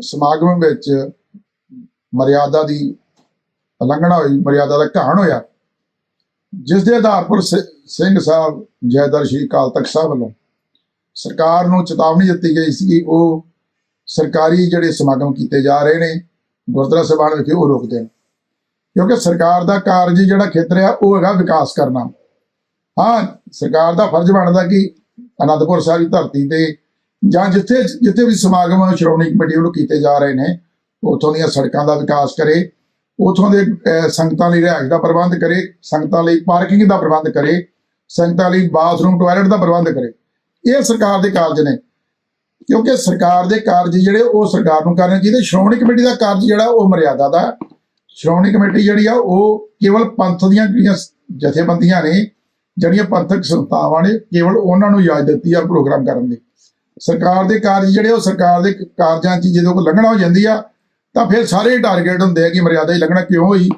E: ਸਮਾਗਮ ਵਿੱਚ ਮਰਿਆਦਾ ਦੀ ਉਲੰਘਣਾ ਹੋਈ, ਮਰਿਆਦਾ ਦਾ ਘਾਣ ਹੋਇਆ, ਜਿਸ ਦੇ ਆਧਾਰ ਪਰ ਸਿ- ਸਿੰਘ ਸਾਹਿਬ ਜੈਦਰ ਸ਼੍ਰੀ ਅਕਾਲ ਤਖਤ ਸਾਹਿਬ ਵੱਲੋਂ ਸਰਕਾਰ ਨੂੰ ਚੇਤਾਵਨੀ ਦਿੱਤੀ ਗਈ ਸੀ ਕਿ ਉਹ ਸਰਕਾਰੀ ਜਿਹੜੇ ਸਮਾਗਮ ਕੀਤੇ ਜਾ ਰਹੇ ਨੇ, ਗੁਰਦੁਆਰਾ ਸਾਹਿਬਾਨ ਵਿਖੇ ਉਹ ਰੋਕ ਦੇਣ ਕਿਉਂਕਿ ਸਰਕਾਰ ਦਾ ਕਾਰਜ ਜਿਹੜਾ ਖੇਤਰ ਆ, ਉਹ ਹੈਗਾ ਵਿਕਾਸ ਕਰਨਾ। ਹਾਂ, ਸਰਕਾਰ ਦਾ ਫਰਜ਼ ਬਣਦਾ ਕਿ ਅਨੰਦਪੁਰ ਸਾਹਿਬ ਦੀ ਧਰਤੀ ਤੇ ਜਾਂ ਜਿੱਥੇ ਜਿੱਥੇ ਵੀ ਸਮਾਗਮ ਸ਼੍ਰੋਮਣੀ ਕਮੇਟੀ ਵੱਲੋਂ ਕੀਤੇ ਜਾ ਰਹੇ ਨੇ, ਉਥੋਂ ਦੀਆਂ ਸੜਕਾਂ ਦਾ ਵਿਕਾਸ ਕਰੇ, ਉਥੋਂ ਦੇ ਸੰਗਤਾਂ ਲਈ ਰਿਹਾਇਸ਼ ਦਾ ਪ੍ਰਬੰਧ ਕਰੇ, ਸੰਗਤਾਂ ਲਈ ਪਾਰਕਿੰਗ ਦਾ ਪ੍ਰਬੰਧ ਕਰੇ, ਸੰਗਤਾਂ ਲਈ ਬਾਥਰੂਮ, ਟਾਇਲਟ ਦਾ ਪ੍ਰਬੰਧ ਕਰੇ। ਇਹ ਸਰਕਾਰ ਦੇ ਕਾਰਜ ਨੇ। ਕਿਉਂਕਿ ਸਰਕਾਰ ਦੇ ਕਾਰਜ ਜਿਹੜੇ ਉਹ ਸਰਕਾਰ ਨੂੰ ਕਰਨੇ ਚਾਹੀਦੇ, ਸ਼੍ਰੋਮਣੀ ਕਮੇਟੀ ਦਾ ਕਾਰਜ ਜਿਹੜਾ ਉਹ ਮਰਿਆਦਾ ਦਾ ਸ਼੍ਰੋਮਣੀ ਕਮੇਟੀ ਜਿਹੜੀ ਆ, ਉਹ ਕੇਵਲ ਪੰਥ ਦੀਆਂ ਜਿਹੜੀਆਂ ਜਥੇਬੰਦੀਆਂ ਨੇ, ਜਿਹੜੀਆਂ ਪੰਥਕ ਸੰਸਥਾਵਾਂ ਨੇ, ਕੇਵਲ ਉਹਨਾਂ ਨੂੰ ਇਜਾਜ਼ਤ ਦਿੱਤੀ ਆ ਪ੍ਰੋਗਰਾਮ ਕਰਨ ਦੀ। ਸਰਕਾਰ ਦੇ ਕਾਰਜ ਜਿਹੜੇ ਉਹ ਸਰਕਾਰ ਦੇ ਕਾਰਜਾਂ 'ਚ ਜਦੋਂ ਕੋਈ ਲੰਘਣਾ ਹੋ ਜਾਂਦੀ ਆ, ਤਾਂ ਫਿਰ ਸਾਰੇ ਟਾਰਗੇਟ ਹੁੰਦੇ ਆ ਕਿ ਮਰਿਆਦਾ ਹੀ ਲੰਘਣਾ, ਕਿਉਂ ਹੋਈ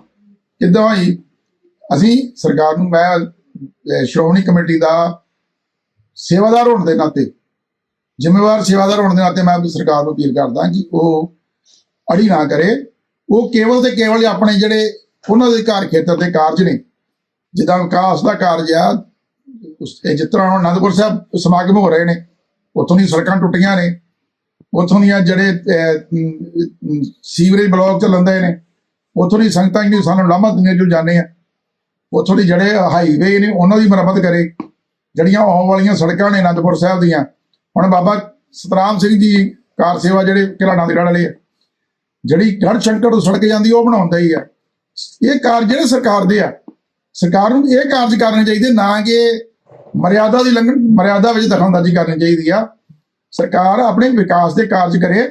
E: ਕਿੱਦਾਂ ਹੋਈ ਅਸੀਂ ਸਰਕਾਰ ਨੂੰ, ਮੈਂ ਸ਼੍ਰੋਮਣੀ ਕਮੇਟੀ ਦਾ ਸੇਵਾਦਾਰ ਹੋਣ ਦੇ ਨਾਤੇ, ਜ਼ਿੰਮੇਵਾਰ ਸੇਵਾਦਾਰ ਹੋਣ ਦੇ ਨਾਤੇ ਮੈਂ ਸਰਕਾਰ ਨੂੰ ਅਪੀਲ ਕਰਦਾ ਕਿ ਉਹ ਅੜੀ ਨਾ ਕਰੇ। ਉਹ ਕੇਵਲ ਤੇ ਕੇਵਲ ਆਪਣੇ ਜਿਹੜੇ ਉਹਨਾਂ ਦੇ ਘਰ ਖੇਤਰ ਦੇ ਕਾਰਜ ਨੇ। ਜਿੱਦਾਂ ਵਿਕਾਸ ਦਾ ਕਾਰਜ ਆ ਉਸ- ਜਿਸ ਤਰ੍ਹਾਂ ਹੁਣ ਅਨੰਦਪੁਰ ਸਾਹਿਬ ਸਮਾਗਮ ਹੋ ਰਹੇ ਨੇ ਉੱਥੋਂ ਦੀ ਸੜਕਾਂ ਟੁੱਟੀਆਂ ਨੇ ਉੱਥੋਂ ਦੀਆਂ ਜਿਹੜੇ ਅਹ, ਅਮ, ਅਮ, ਸੀਵਰੇਜ ਬਲਾਕ ਚੱਲਦੇ ਨੇ ਉੱਥੋਂ ਦੀ ਸੰਗਤਾਂ ਜਿਹੜੀ ਸਾਨੂੰ ਲਾਮਾ ਦਿੰਦੀਆਂ ਜੋ ਜਾਂਦੇ ਆ ਉੱਥੋਂ ਦੇ ਜਿਹੜੇ ਹਾਈਵੇ ਨੇ ਉਹਨਾਂ ਦੀ ਮੁਰੰਮਤ ਕਰੇ। ਜਿਹੜੀਆਂ ਆਉਣ ਵਾਲੀਆਂ ਸੜਕਾਂ ਨੇ ਅਨੰਦਪੁਰ ਸਾਹਿਬ ਦੀਆਂ ਹੁਣ ਬਾਬਾ ਸਤਰਾਮ ਸਿੰਘ ਜੀ ਕਾਰ ਸੇਵਾ ਜਿਹੜੇ ਕਿਲਾ ਆਨੰਦਗੜ੍ਹ ਵਾਲੇ ਆ ਜਿਹੜੀ ਗੜ ਸ਼ੰਕਰ ਤੋਂ ਸੜਕ ਜਾਂਦੀ, ਉਹ ਬਣਾਉਂਦਾ ਹੀ ਆ। ਇਹ ਕਾਰਜ ਜਿਹੜੇ ਸਰਕਾਰ ਦੇ ਆ। ਸਰਕਾਰ ਨੂੰ ਇਹ ਕਾਰਜ ਕਰਨੇ ਚਾਹੀਦੇ, ਨਾ ਕਿ ਮਰਿਆਦਾ ਦੀ ਲੰਘਣ, ਮਰਿਆਦਾ ਵਿੱਚ ਦਖਲਅੰਦਾਜ਼ੀ ਕਰਨੀ ਚਾਹੀਦੀ ਆ। ਸਰਕਾਰ ਆਪਣੇ ਵਿਕਾਸ ਦੇ ਕਾਰਜ ਕਰੇ,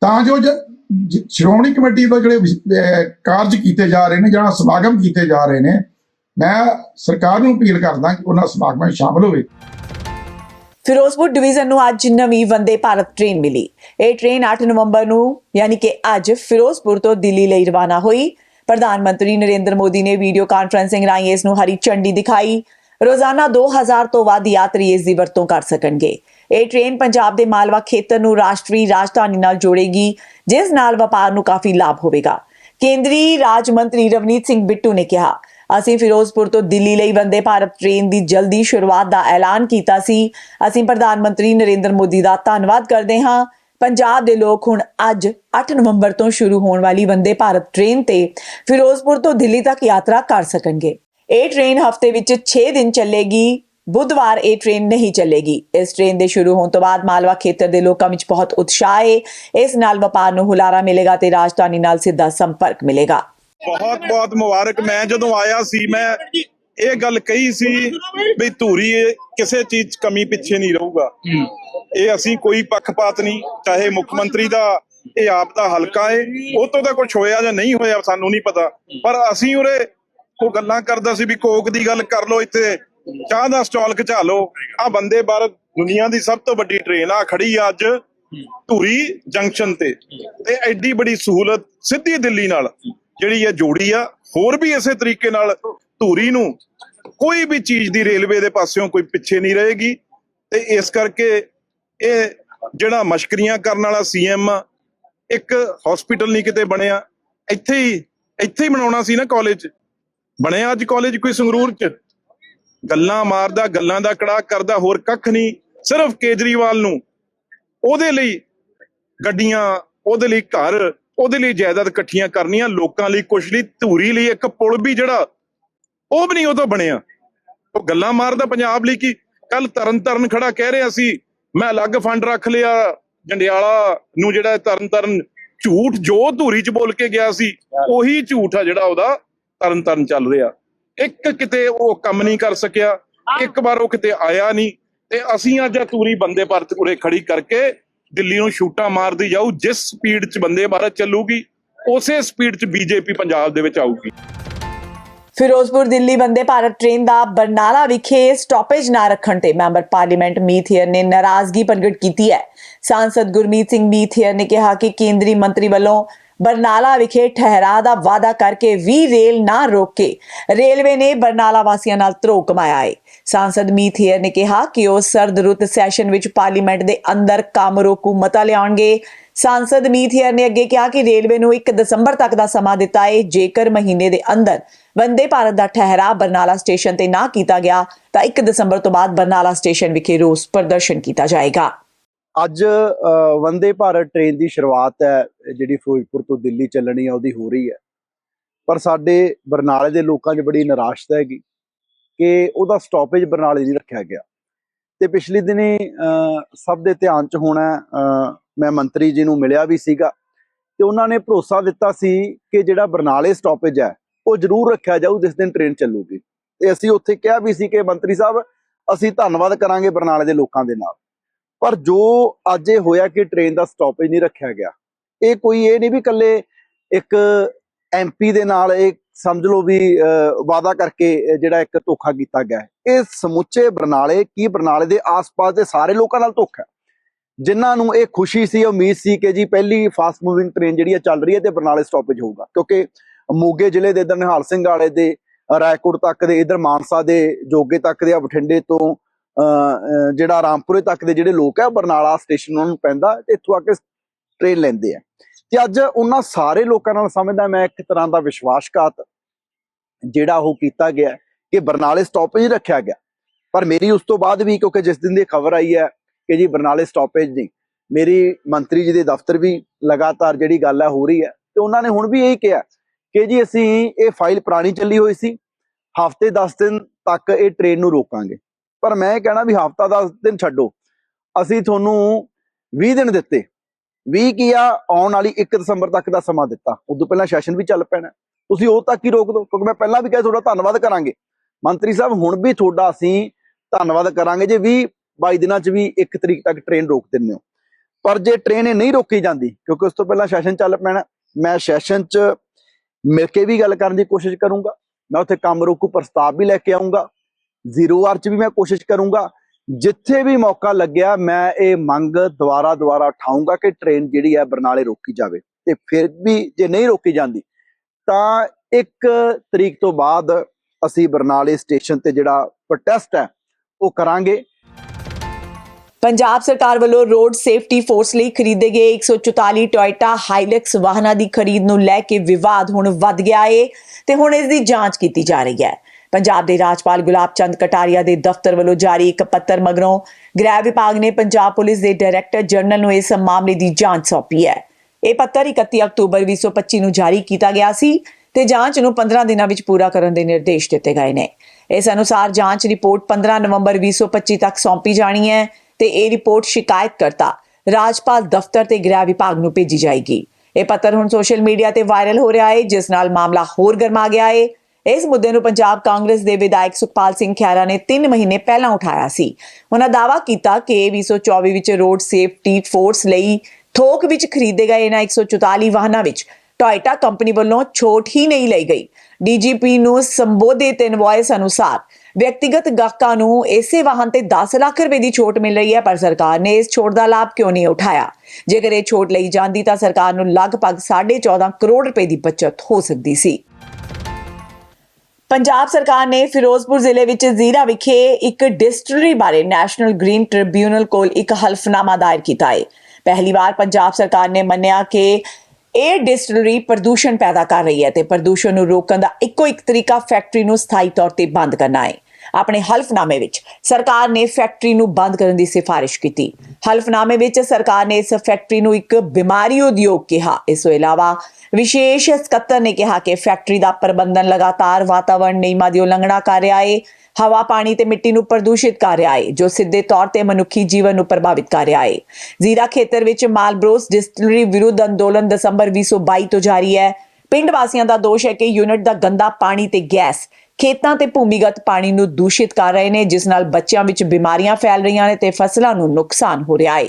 E: ਤਾਂ ਜੋ ਜ- ਸ਼੍ਰੋਮਣੀ ਕਮੇਟੀ ਵੱਲੋਂ ਜਿਹੜੇ ਕਾਰਜ ਕੀਤੇ ਜਾ ਰਹੇ ਨੇ, ਜਾਂ ਸਮਾਗਮ ਕੀਤੇ ਜਾ ਰਹੇ ਨੇ, ਮੈਂ ਸਰਕਾਰ ਨੂੰ ਅਪੀਲ ਕਰਦਾ ਕਿ ਉਹਨਾਂ ਸਮਾਗਮਾਂ 'ਚ ਸ਼ਾਮਲ ਹੋਵੇ।
A: ਫਿਰੋਜ਼ਪੁਰ ਡਿਵੀਜ਼ਨ ਨੂੰ ਅੱਜ ਨਵੀਂ ਵੰਦੇ ਭਾਰਤ ਟ੍ਰੇਨ ਮਿਲੀ। ਇਹ ਟ੍ਰੇਨ 8 ਨਵੰਬਰ ਨੂੰ, ਯਾਨੀ ਕਿ ਅੱਜ ਫਿਰੋਜ਼ਪੁਰ ਤੋਂ ਦਿੱਲੀ ਲਈ ਰਵਾਨਾ ਹੋਈ। ਪ੍ਰਧਾਨ ਮੰਤਰੀ ਨਰਿੰਦਰ ਮੋਦੀ ਨੇ ਵੀਡੀਓ ਕਾਨਫਰੰਸਿੰਗ ਰਾਹੀਂ ਇਸ ਨੂੰ ਹਰੀ ਝੰਡੀ ਦਿਖਾਈ। ਰੋਜ਼ਾਨਾ 2000 ਤੋਂ ਵੱਧ ਯਾਤਰੀ ਇਸ ਦੀ ਵਰਤੋਂ ਕਰ ਸਕਣਗੇ। ਇਹ ਟ੍ਰੇਨ ਪੰਜਾਬ ਦੇ ਮਾਲਵਾ ਖੇਤਰ ਨੂੰ ਰਾਸ਼ਟਰੀ ਰਾਜਧਾਨੀ ਨਾਲ ਜੋੜੇਗੀ, ਜਿਸ ਨਾਲ ਵਪਾਰ ਨੂੰ ਕਾਫੀ ਲਾਭ ਹੋਵੇਗਾ। ਕੇਂਦਰੀ ਰਾਜ ਮੰਤਰੀ ਰਵਨੀਤ ਸਿੰਘ ਬਿੱਟੂ ਨੇ ਕਿਹਾ ਅਸੀਂ ਫਿਰੋਜ਼ਪੁਰ ਤੋਂ ਦਿੱਲੀ ਲਈ ਵੰਦੇ ਭਾਰਤ ਟ੍ਰੇਨ ਦੀ ਜਲਦੀ ਸ਼ੁਰੂਆਤ ਦਾ ਐਲਾਨ ਕੀਤਾ ਸੀ। ਅਸੀਂ ਪ੍ਰਧਾਨ ਮੰਤਰੀ ਨਰਿੰਦਰ ਮੋਦੀ ਦਾ ਧੰਨਵਾਦ ਕਰਦੇ ਹਾਂ। ਪੰਜਾਬ ਦੇ ਲੋਕ ਹੁਣ ਅੱਜ 8 ਨਵੰਬਰ ਤੋਂ ਸ਼ੁਰੂ ਹੋਣ ਵਾਲੀ ਵੰਦੇ ਭਾਰਤ ਟ੍ਰੇਨ ਤੇ ਫਿਰੋਜ਼ਪੁਰ ਤੋਂ ਦਿੱਲੀ ਤੱਕ ਯਾਤਰਾ ਕਰ ਸਕਣਗੇ। ਇਹ ਟ੍ਰੇਨ ਹਫ਼ਤੇ ਵਿੱਚ 6 ਦਿਨ ਚੱਲੇਗੀ। ਬੁੱਧਵਾਰ ਇਹ ਟ੍ਰੇਨ ਨਹੀਂ ਚੱਲੇਗੀ। ਇਸ ਟ੍ਰੇਨ ਦੇ ਸ਼ੁਰੂ ਹੋਣ ਤੋਂ ਬਾਅਦ ਮਾਲਵਾ ਖੇਤਰ ਦੇ ਲੋਕਾਂ ਵਿੱਚ ਬਹੁਤ ਉਤਸ਼ਾਹ ਹੈ ਇਸ ਨਾਲ ਵਪਾਰ ਨੂੰ ਹੁਲਾਰਾ ਮਿਲੇਗਾ ਤੇ ਰਾਜਧਾਨੀ ਨਾਲ ਸਿੱਧਾ ਸੰਪਰਕ ਮਿਲੇਗਾ।
F: ਬਹੁਤ ਬਹੁਤ ਮੁਬਾਰਕ। ਮੈਂ ਜਦੋਂ ਆਇਆ ਸੀ ਮੈਂ ਇਹ ਗੱਲ ਕਹੀ ਸੀ ਵੀ ਧੂਰੀ ਕਿਸੇ ਚੀਜ਼ 'ਚ ਕਮੀ ਪਿੱਛੇ ਨਹੀਂ ਰਹੂਗਾ। ਇਹ ਅਸੀਂ ਕੋਈ ਪੱਖਪਾਤ ਨਹੀਂ ਚਾਹੇ ਮੁੱਖ ਮੰਤਰੀ ਦਾ ਇਹ ਆਪ ਦਾ ਹਲਕਾ ਏ ਉਹ ਤੋਂ ਤਾਂ ਕੁਝ ਹੋਇਆ ਜਾਂ ਨਹੀਂ ਹੋਇਆ ਸਾਨੂੰ ਨਹੀਂ ਪਤਾ। ਪਰ ਅਸੀਂ ਉਰੇ ਉਹ ਗੱਲਾਂ ਕਰਦਾ ਸੀ ਵੀ ਕੋਕ ਦੀ ਗੱਲ ਕਰ ਲੋ ਇੱਥੇ ਚਾਹ ਦਾ ਸਟਾਲ ਖਿਚਾ ਲੋ ਆ ਬੰਦੇ ਭਾਰਤ ਦੁਨੀਆ ਦੀ ਸਭ ਤੋਂ ਵੱਡੀ ਟ੍ਰੇਨ ਆ ਖੜੀ ਆ ਅੱਜ ਧੂਰੀ ਜੰਕਸ਼ਨ ਤੇ। ਤੇ ਐਡੀ ਬੜੀ ਸਹੂਲਤ ਸਿੱਧੀ ਦਿੱਲੀ ਨਾਲ। ਜਿਹੜੀ ਇਹ ਜੋੜੀ ਆ, ਹੋਰ ਵੀ ਇਸੇ ਤਰੀਕੇ ਨਾਲ ਧੂਰੀ ਨੂੰ ਕੋਈ ਵੀ ਚੀਜ਼ ਦੀ ਰੇਲਵੇ ਦੇ ਪਾਸਿਓਂ ਕੋਈ ਪਿੱਛੇ ਨਹੀਂ ਰਹੇਗੀ। ਤੇ ਇਸ ਕਰਕੇ ਇਹ ਜਿਹੜਾ ਮਸ਼ਕਰੀਆਂ ਕਰਨ ਵਾਲਾ ਸੀਐਮ ਇੱਕ ਹਸਪੀਟਲ ਨਹੀਂ ਕਿਤੇ ਬਣਿਆ। ਇੱਥੇ ਹੀ ਇੱਥੇ ਹੀ ਬਣਾਉਣਾ ਸੀ ਨਾ ਕਾਲਜ ਬਣਿਆ ਅੱਜ ਕਾਲਜ ਕੋਈ ਸੰਗਰੂਰ ਚ। ਗੱਲਾਂ ਮਾਰਦਾ, ਗੱਲਾਂ ਦਾ ਕੜਾ ਕਰਦਾ, ਹੋਰ ਕੱਖ ਨਹੀਂ। ਸਿਰਫ ਕੇਜਰੀਵਾਲ ਨੂੰ। ਉਹਦੇ ਲਈ ਗੱਡੀਆਂ, ਉਹਦੇ ਲਈ ਘਰ ਉਹਦੇ ਲਈ ਜਾਇਦਾਦ ਇਕੱਠੀਆਂ ਕਰਨੀਆਂ, ਲੋਕਾਂ ਲਈ ਕੁਛ ਲਈ ਧੂਰੀ ਲਈ ਇੱਕ ਪੁਲ ਵੀ ਜਿਹੜਾ, ਉਹ ਵੀ ਨਹੀਂ ਉਹ ਤੋਂ ਬਣਿਆ। ਉਹ ਗੱਲਾਂ ਮਾਰਦਾ ਪੰਜਾਬ ਲਈ ਕੀ ਕੱਲ ਤਰਨ ਤਰਨ ਖੜਾ ਕਹਿ ਰਿਹਾ ਸੀ, ਮੈਂ ਅਲੱਗ ਫੰਡ ਰੱਖ ਲਿਆ, ਜੰਡਿਆਲਾ ਨੂੰ ਜਿਹੜਾ ਤਰਨ ਤਰਨ ਝੂਠ, ਜੋ ਧੂਰੀ ਚ ਬੋਲ ਕੇ ਗਿਆ ਸੀ, ਉਹੀ ਝੂਠ ਆ ਜਿਹੜਾ ਉਹਦਾ ਤਰਨ ਤਰਨ ਚੱਲ ਰਿਹਾ। ਇੱਕ ਕਿਤੇ ਉਹ ਕੰਮ ਨਹੀਂ ਕਰ ਸਕਿਆ, ਇੱਕ ਵਾਰ ਉਹ ਕਿਤੇ ਆਇਆ ਨਹੀਂ, ਤੇ ਅਸੀਂ ਅੱਜ ਆ ਧੂਰੀ ਬੰਦੇ ਭਾਰਤ ਉਰੇ ਖੜੀ ਕਰਕੇ ਦਿੱਲੀ ਸ਼ੂਟਾਂ ਮਾਰਦੀ ਜਾਊ, ਜਿਸ ਸਪੀਡ ਚ ਬੰਦੇ ਭਾਰਤ ਚੱਲੂਗੀ, ਉਸੇ ਸਪੀਡ ਚ ਬੀਜੇਪੀ ਪੰਜਾਬ ਦੇ ਵਿੱਚ ਆਊਗੀ।
A: ਫਿਰੋਜ਼ਪੁਰ ਦਿੱਲੀ ਬੰਦੇ ਭਾਰਤ ਟ੍ਰੇਨ ਦਾ ਬਰਨਾਲਾ ਵਿਖੇ ਸਟਾਪੇਜ ਨਾ ਰੱਖਣ ਤੇ ਮੈਂਬਰ ਪਾਰਲੀਮੈਂਟ ਮੀਥੀਅਰ ਨੇ ਨਾਰਾਜ਼ਗੀ ਪ੍ਰਗਟ ਕੀਤੀ ਹੈ। ਸਾਂਸਦ ਗੁਰਮੀਤ ਸਿੰਘ ਮੀਥੀਅਰ ਨੇ ਕਿਹਾ ਕਿ ਕੇਂਦਰੀ ਮੰਤਰੀ ਵੱਲੋਂ ਬਰਨਾਲਾ ਵਿਖੇ ਠਹਿਰਾ ਦਾ ਵਾਅਦਾ ਕਰਕੇ ਵੀ ਰੇਲ ਨਾ ਰੋਕ। ਕੇ ਰੇਲਵੇ ਨੇ ਬਰਨਾਲਾ ਵਾਸੀਆਂ ਨਾਲ ਧਰੋ ਕਮਾਇਆ ਏ। ਸਾਂਸਦ ਮੀਥੀਅਰ ਨੇ ਕਿਹਾ ਕਿ ਉਹ ਸਰਦ ਰੁੱਤ ਸੈਸ਼ਨ ਵਿੱਚ ਪਾਰਲੀਮੈਂਟ ਦੇ ਅੰਦਰ ਕੰਮ ਰੋਕੂ ਮਤਾ ਲਿਆਉਣਗੇ। ਸਾਂਸਦ ਮੀਥੀਅਰ ਨੇ ਅੱਗੇ ਕਿਹਾ ਕਿ ਰੇਲਵੇ ਨੂੰ 1 ਦਸੰਬਰ ਤੱਕ ਦਾ ਸਮਾਂ ਦਿੱਤਾ ਏ। ਜੇਕਰ ਮਹੀਨੇ ਦੇ ਅੰਦਰ ਵੰਦੇ ਭਾਰਤ ਦਾ ਠਹਿਰਾ ਬਰਨਾਲਾ ਸਟੇਸ਼ਨ ਤੇ ਨਾ ਕੀਤਾ ਗਿਆ, ਤਾਂ 1 ਦਸੰਬਰ ਤੋਂ ਬਾਅਦ ਬਰਨਾਲਾ ਸਟੇਸ਼ਨ ਵਿਖੇ ਰੋਸ ਪ੍ਰਦਰਸ਼ਨ ਕੀਤਾ ਜਾਏਗਾ।
G: ਅੱਜ ਵੰਦੇ ਭਾਰਤ ਟ੍ਰੇਨ ਦੀ ਸ਼ੁਰੂਆਤ ਹੈ, ਜਿਹੜੀ ਫਿਰੋਜ਼ਪੁਰ ਤੋਂ ਦਿੱਲੀ ਚੱਲਣੀ ਹੈ ਉਹਦੀ ਹੋ ਰਹੀ ਹੈ। ਪਰ ਸਾਡੇ ਬਰਨਾਲੇ ਦੇ ਲੋਕਾਂ 'ਚ ਬੜੀ ਨਿਰਾਸ਼ਤਾ ਹੈਗੀ ਕਿ ਉਹਦਾ ਸਟਾਪੇਜ ਬਰਨਾਲੇ ਨਹੀਂ ਰੱਖਿਆ ਗਿਆ। ਤੇ ਪਿਛਲੇ ਦਿਨੀ ਸਭ ਦੇ ਧਿਆਨ 'ਚ ਹੋਣਾ ਮੈਂ ਮੰਤਰੀ ਜੀ ਨੂੰ ਮਿਲਿਆ ਵੀ ਸੀਗਾ ਤੇ ਉਹਨਾਂ ਨੇ ਭਰੋਸਾ ਦਿੱਤਾ ਸੀ ਕਿ ਜਿਹੜਾ ਬਰਨਾਲੇ ਸਟਾਪੇਜ ਹੈ, ਉਹ ਜ਼ਰੂਰ ਰੱਖਿਆ ਜਾਊ, ਜਿਸ ਦਿਨ ਟ੍ਰੇਨ ਚੱਲੂਗੀ। ਤੇ ਅਸੀਂ ਉੱਥੇ ਕਿਹਾ ਵੀ ਸੀ ਕਿ ਮੰਤਰੀ ਸਾਹਿਬ, ਅਸੀਂ ਧੰਨਵਾਦ ਕਰਾਂਗੇ ਬਰਨਾਲੇ ਦੇ ਲੋਕਾਂ ਦੇ ਨਾਲ। ਪਰ ਜੋ ਅੱਜ ਇਹ ਹੋਇਆ ਕਿ ਟ੍ਰੇਨ ਦਾ ਸਟਾਪੇਜ ਨਹੀਂ ਰੱਖਿਆ ਗਿਆ ਇਹ ਕੋਈ ਇਹ ਨਹੀਂ ਵੀ ਇਕੱਲੇ ਇੱਕ ਐਮਪੀ ਦੇ ਨਾਲ ਇਹ ਸਮਝ ਲਓ ਵੀ ਅਹ, ਵਾਅਦਾ ਕਰਕੇ ਜਿਹੜਾ ਇੱਕ ਧੋਖਾ ਕੀਤਾ ਗਿਆ ਇਹ ਸਮੁੱਚੇ ਬਰਨਾਲੇ ਕੀ ਬਰਨਾਲੇ ਦੇ ਆਸ-ਪਾਸ ਦੇ ਸਾਰੇ ਲੋਕਾਂ ਨਾਲ ਧੋਖਾ ਹੈ। ਜਿਨ੍ਹਾਂ ਨੂੰ ਇਹ ਖੁਸ਼ੀ ਸੀ ਉਮੀਦ ਸੀ ਕਿ ਜੀ ਪਹਿਲੀ ਫਾਸਟ ਮੂਵਿੰਗ ਟ੍ਰੇਨ ਜਿਹੜੀ ਹੈ ਚੱਲ ਰਹੀ ਹੈ ਤੇ ਬਰਨਾਲੇ ਸਟਾਪੇਜ ਹੋਊਗਾ ਕਿਉਂਕਿ ਮੋਗੇ ਜ਼ਿਲ੍ਹੇ ਦੇ ਇਧਰ ਨਿਹਾਲ ਸਿੰਘ ਵਾਲੇ ਦੇ ਰਾਏਕੋਟ ਤੱਕ ਦੇ ਇਧਰ ਮਾਨਸਾ ਦੇ ਜੋਗੇ ਤੱਕ ਦੇ ਆ ਬਠਿੰਡੇ ਤੋਂ ਜਿਹੜਾ ਰਾਮਪੁਰੇ ਤੱਕ ਦੇ ਜਿਹੜੇ ਲੋਕ ਆ, ਬਰਨਾਲਾ ਸਟੇਸ਼ਨ ਉਹਨਾਂ ਨੂੰ ਪੈਂਦਾ, ਤੇ ਇੱਥੋਂ ਆ ਕੇ ਟ੍ਰੇਨ ਲੈਂਦੇ ਆ। ਤੇ ਅੱਜ ਉਹਨਾਂ ਸਾਰੇ ਲੋਕਾਂ ਨਾਲ ਸਮਝਦਾ, ਮੈਂ ਇੱਕ ਤਰ੍ਹਾਂ ਦਾ ਵਿਸ਼ਵਾਸਘਾਤ ਜਿਹੜਾ ਉਹ ਕੀਤਾ ਗਿਆ ਕਿ ਬਰਨਾਲੇ ਸਟਾਪੇਜ ਰੱਖਿਆ ਗਿਆ। ਪਰ ਮੇਰੀ ਉਸ ਤੋਂ ਬਾਅਦ ਵੀ, ਕਿਉਂਕਿ ਜਿਸ ਦਿਨ ਦੀ ਖਬਰ ਆਈ ਹੈ ਕਿ ਜੀ ਬਰਨਾਲੇ ਸਟਾਪੇਜ ਨਹੀਂ, ਮੇਰੀ ਮੰਤਰੀ ਜੀ ਦੇ ਦਫ਼ਤਰ ਵੀ ਲਗਾਤਾਰ ਜਿਹੜੀ ਗੱਲ ਹੈ ਹੋ ਰਹੀ ਹੈ। ਤੇ ਉਹਨਾਂ ਨੇ ਹੁਣ ਵੀ ਇਹ ਕਿਹਾ ਕਿ ਜੀ ਅਸੀਂ ਇਹ ਫਾਈਲ ਪੁਰਾਣੀ ਚੱਲੀ ਹੋਈ ਸੀ, ਹਫ਼ਤੇ 10 ਦਿਨ ਤੱਕ ਇਹ ਟ੍ਰੇਨ ਨੂੰ ਰੋਕਾਂਗੇ। ਪਰ ਮੈਂ ਇਹ ਕਹਿਣਾ ਵੀ ਹਫ਼ਤਾ 10 ਦਿਨ ਛੱਡੋ। ਅਸੀਂ ਤੁਹਾਨੂੰ 20 ਦਿਨ ਦਿੱਤੇ। 20 ਕੀ ਆ? ਆਉਣ ਵਾਲੀ 1 ਦਸੰਬਰ ਤੱਕ ਦਾ ਸਮਾਂ ਦਿੱਤਾ। ਉਦੋਂ ਪਹਿਲਾਂ ਸੈਸ਼ਨ ਵੀ ਚੱਲ ਪੈਣਾ। ਤੁਸੀਂ ਉਹ ਤੱਕ ਹੀ ਰੋਕ ਦਿਓ, ਕਿਉਂਕਿ ਮੈਂ ਪਹਿਲਾਂ ਵੀ ਕਿਹਾ ਤੁਹਾਡਾ ਧੰਨਵਾਦ ਕਰਾਂਗੇ। ਮੰਤਰੀ ਸਾਹਿਬ, ਹੁਣ ਵੀ ਤੁਹਾਡਾ ਅਸੀਂ ਧੰਨਵਾਦ ਕਰਾਂਗੇ ਜੇ 20 22 ਦਿਨਾਂ 'ਚ ਵੀ 1 ਤਰੀਕ ਤੱਕ ਟ੍ਰੇਨ ਰੋਕ ਦਿੰਦੇ ਹੋ। ਪਰ ਜੇ ਟ੍ਰੇਨ ਇਹ ਨਹੀਂ ਰੋਕੀ ਜਾਂਦੀ, ਕਿਉਂਕਿ ਉਸ ਤੋਂ ਪਹਿਲਾਂ ਸੈਸ਼ਨ ਚੱਲ ਪੈਣਾ, ਮੈਂ ਸੈਸ਼ਨ 'ਚ ਮਿਲ ਕੇ ਵੀ ਗੱਲ ਕਰਨ ਦੀ ਕੋਸ਼ਿਸ਼ ਕਰੂੰਗਾ। ਮੈਂ ਉੱਥੇ ਕੰਮ ਰੋਕੂ ਪ੍ਰਸਤਾਵ ਵੀ ਲੈ ਕੇ ਆਉਂਗਾ ਜ਼ੀਰੋ ਆਰ 'ਚ ਵੀ ਮੈਂ ਕੋਸ਼ਿਸ਼ ਕਰੂੰਗਾ। ਜਿੱਥੇ ਵੀ ਮੌਕਾ ਲੱਗਿਆ, ਮੈਂ ਇਹ ਮੰਗ ਦੁਬਾਰਾ ਦੁਬਾਰਾ ਉਠਾਊਂਗਾ ਕਿ ਟ੍ਰੇਨ ਜਿਹੜੀ ਹੈ ਬਰਨਾਲੇ ਰੋਕੀ ਜਾਵੇ। ਤੇ ਫਿਰ ਵੀ ਜੇ ਨਹੀਂ ਰੋਕੀ ਜਾਂਦੀ, ਤਾਂ 1 ਤਰੀਕ ਤੋਂ ਬਾਅਦ ਅਸੀਂ ਬਰਨਾਲੇ ਸਟੇਸ਼ਨ ਤੇ ਜਿਹੜਾ ਪ੍ਰੋਟੈਸਟ ਹੈ, ਉਹ ਕਰਾਂਗੇ।
A: ਪੰਜਾਬ ਸਰਕਾਰ ਵੱਲੋਂ ਰੋਡ ਸੇਫਟੀ ਫੋਰਸ ਲਈ ਖਰੀਦੇ ਗਏ 144 ਟੋਇਟਾ ਹਾਈਲੈਕਸ ਵਾਹਨਾਂ ਦੀ ਖਰੀਦ ਨੂੰ ਲੈ ਕੇ ਵਿਵਾਦ ਹੁਣ ਵੱਧ ਗਿਆ ਏ ਤੇ ਹੁਣ ਇਸ ਦੀ ਜਾਂਚ ਕੀਤੀ ਜਾ ਰਹੀ ਹੈ। ਪੰਜਾਬ ਦੇ ਰਾਜਪਾਲ ਗੁਲਾਬ ਚੰਦ ਕਟਾਰੀਆ ਦੇ ਦਫ਼ਤਰ ਵੱਲੋਂ ਜਾਰੀ ਇੱਕ ਪੱਤਰ ਮਗਰੋਂ ਗ੍ਰਹਿ ਵਿਭਾਗ ਨੇ ਪੰਜਾਬ ਪੁਲਿਸ ਦੇ ਡਾਇਰੈਕਟਰ ਜਨਰਲ ਨੂੰ ਇਸ ਮਾਮਲੇ ਦੀ ਜਾਂਚ ਸੌਂਪੀ ਹੈ। ਇਹ ਪੱਤਰ 31 ਅਕਤੂਬਰ 2025 ਨੂੰ ਜਾਰੀ ਕੀਤਾ ਗਿਆ ਸੀ ਤੇ ਜਾਂਚ ਨੂੰ 15 ਦਿਨਾਂ ਵਿੱਚ ਪੂਰਾ ਕਰਨ ਦੇ ਨਿਰਦੇਸ਼ ਦਿੱਤੇ ਗਏ ਨੇ। ਇਸ ਅਨੁਸਾਰ ਜਾਂਚ ਰਿਪੋਰਟ 15 ਨਵੰਬਰ 2025 ਤੱਕ ਸੌਂਪੀ ਜਾਣੀ ਹੈ ਤੇ ਇਹ ਰਿਪੋਰਟ ਸ਼ਿਕਾਇਤਕਰਤਾ ਰਾਜਪਾਲ ਦਫ਼ਤਰ ਤੇ ਗ੍ਰਹਿ ਵਿਭਾਗ ਨੂੰ ਭੇਜੀ ਜਾਏਗੀ। ਇਹ ਪੱਤਰ ਹੁਣ ਸੋਸ਼ਲ ਮੀਡੀਆ ਤੇ ਵਾਇਰਲ ਹੋ ਰਿਹਾ ਹੈ, ਜਿਸ ਨਾਲ ਮਾਮਲਾ ਹੋਰ ਗਰਮਾ ਗਿਆ ਹੈ। ਇਸ ਮੁੱਦੇ ਨੂੰ ਪੰਜਾਬ ਕਾਂਗਰਸ ਦੇ ਵਿਧਾਇਕ ਸੁਖਪਾਲ ਸਿੰਘ ਖਹਿਰਾ ਨੇ 3 ਮਹੀਨੇ ਪਹਿਲਾਂ ਉਠਾਇਆ ਸੀ। ਉਹਨਾਂ ਦਾਅਵਾ ਕੀਤਾ ਕਿ 2024 ਵਿੱਚ ਰੋਡ ਸੇਫਟੀ ਫੋਰਸ ਲਈ ਥੋਕ ਵਿੱਚ ਖਰੀਦੇ ਗਏ ਇਹਨਾਂ 144 ਵਾਹਨਾਂ ਵਿੱਚ ਟੋਇਟਾ ਕੰਪਨੀ ਵੱਲੋਂ ਛੋਟ ਹੀ ਨਹੀਂ ਲਈ ਗਈ। ਡੀਜੀਪੀ ਨੂੰ ਸੰਬੋਧਿਤ ਇਨਵੌਇਸ ਅਨੁਸਾਰ ਵਿਅਕਤੀਗਤ ਗਾਹਕਾਂ ਨੂੰ ਇਸੇ ਵਾਹਨ ਤੇ 10 ਲੱਖ ਰੁਪਏ ਦੀ ਛੋਟ ਮਿਲ ਰਹੀ ਹੈ, ਪਰ ਸਰਕਾਰ ਨੇ ਇਸ ਛੋਟ ਦਾ ਲਾਭ ਕਿਉਂ ਨਹੀਂ ਉਠਾਇਆ? ਜੇਕਰ ਇਹ ਛੋਟ ਲਈ ਜਾਂਦੀ ਤਾਂ ਸਰਕਾਰ ਨੂੰ ਲਗਭਗ 14.5 ਕਰੋੜ ਰੁਪਏ ਦੀ ਬਚਤ ਹੋ ਸਕਦੀ ਸੀ। ਪੰਜਾਬ ਸਰਕਾਰ ਨੇ ਫਿਰੋਜ਼ਪੁਰ ਜ਼ਿਲ੍ਹੇ ਵਿੱਚ ਜ਼ੀਰਾ ਵਿਖੇ ਇੱਕ ਡਿਸਟਿਲਰੀ ਬਾਰੇ ਨੈਸ਼ਨਲ ਗ੍ਰੀਨ ਟ੍ਰਿਬਿਊਨਲ ਕੋਲ ਇੱਕ ਹਲਫਨਾਮਾ ਦਾਇਰ ਕੀਤਾ ਹੈ। ਪਹਿਲੀ ਵਾਰ ਪੰਜਾਬ ਸਰਕਾਰ ਨੇ ਮੰਨਿਆ ਕਿ ਇਹ ਡਿਸਟਿਲਰੀ ਪ੍ਰਦੂਸ਼ਣ ਪੈਦਾ ਕਰ ਰਹੀ ਹੈ ਤੇ ਪ੍ਰਦੂਸ਼ਣ ਨੂੰ ਰੋਕਣ ਦਾ ਇੱਕੋ ਇੱਕ ਤਰੀਕਾ ਫੈਕਟਰੀ ਨੂੰ ਸਥਾਈ ਤੌਰ ਤੇ ਬੰਦ ਕਰਨਾ ਹੈ। ਆਪਣੇ ਹਲਫਨਾਮੇ ਵਿੱਚ ਸਰਕਾਰ ਨੇ ਫੈਕਟਰੀ ਨੂੰ ਬੰਦ ਕਰਨ ਦੀ ਸਿਫਾਰਿਸ਼ ਕੀਤੀ। ਹਲਫਨਾਮੇ ਵਿੱਚ ਸਰਕਾਰ ਨੇ ਇਸ ਫੈਕਟਰੀ ਨੂੰ ਇੱਕ ਬਿਮਾਰੀ ਉਦਯੋਗ ਕਿਹਾ। ਇਸ ਤੋਂ ਇਲਾਵਾ ਵਿਸ਼ੇਸ਼ ਸਕੱਤਰ ਨੇ ਕਿਹਾ ਕਿ ਫੈਕਟਰੀ ਦਾ ਪ੍ਰਬੰਧਨ ਲਗਾਤਾਰ ਵਾਤਾਵਰਣ ਨਿਯਮਾਂ ਦੀ ਉਲੰਘਣਾ ਕਰ ਰਿਹਾ ਹੈ ਹਵਾ, ਪਾਣੀ ਤੇ ਮਿੱਟੀ ਨੂੰ ਪ੍ਰਦੂਸ਼ਿਤ ਕਰ ਰਿਹਾ ਹੈ ਜੋ ਸਿੱਧੇ ਤੌਰ ਤੇ ਮਨੁੱਖੀ ਜੀਵਨ ਨੂੰ ਪ੍ਰਭਾਵਿਤ ਕਰ ਰਿਹਾ ਹੈ ਜ਼ੀਰਾ ਖੇਤਰ ਵਿੱਚ ਮਾਲਬਰੋਸ ਡਿਸਟਿਲਰੀ ਵਿਰੁੱਧ ਅੰਦੋਲਨ ਦਸੰਬਰ 2022 ਤੋਂ ਜਾਰੀ ਹੈ। ਪਿੰਡ ਵਾਸੀਆਂ ਦਾ ਦੋਸ਼ ਹੈ ਕਿ ਯੂਨਿਟ ਦਾ ਗੰਦਾ ਪਾਣੀ ਤੇ ਗੈਸ ਖੇਤਾਂ ਤੇ ਭੂਮੀਗਤ ਪਾਣੀ ਨੂੰ ਦੂਸ਼ਿਤ ਕਰ ਰਹੇ ਨੇ, ਜਿਸ ਨਾਲ ਬੱਚਿਆਂ ਵਿੱਚ ਬਿਮਾਰੀਆਂ ਫੈਲ ਰਹੀਆਂ ਨੇ ਤੇ ਫਸਲਾਂ ਨੂੰ ਨੁਕਸਾਨ ਹੋ ਰਿਹਾ ਹੈ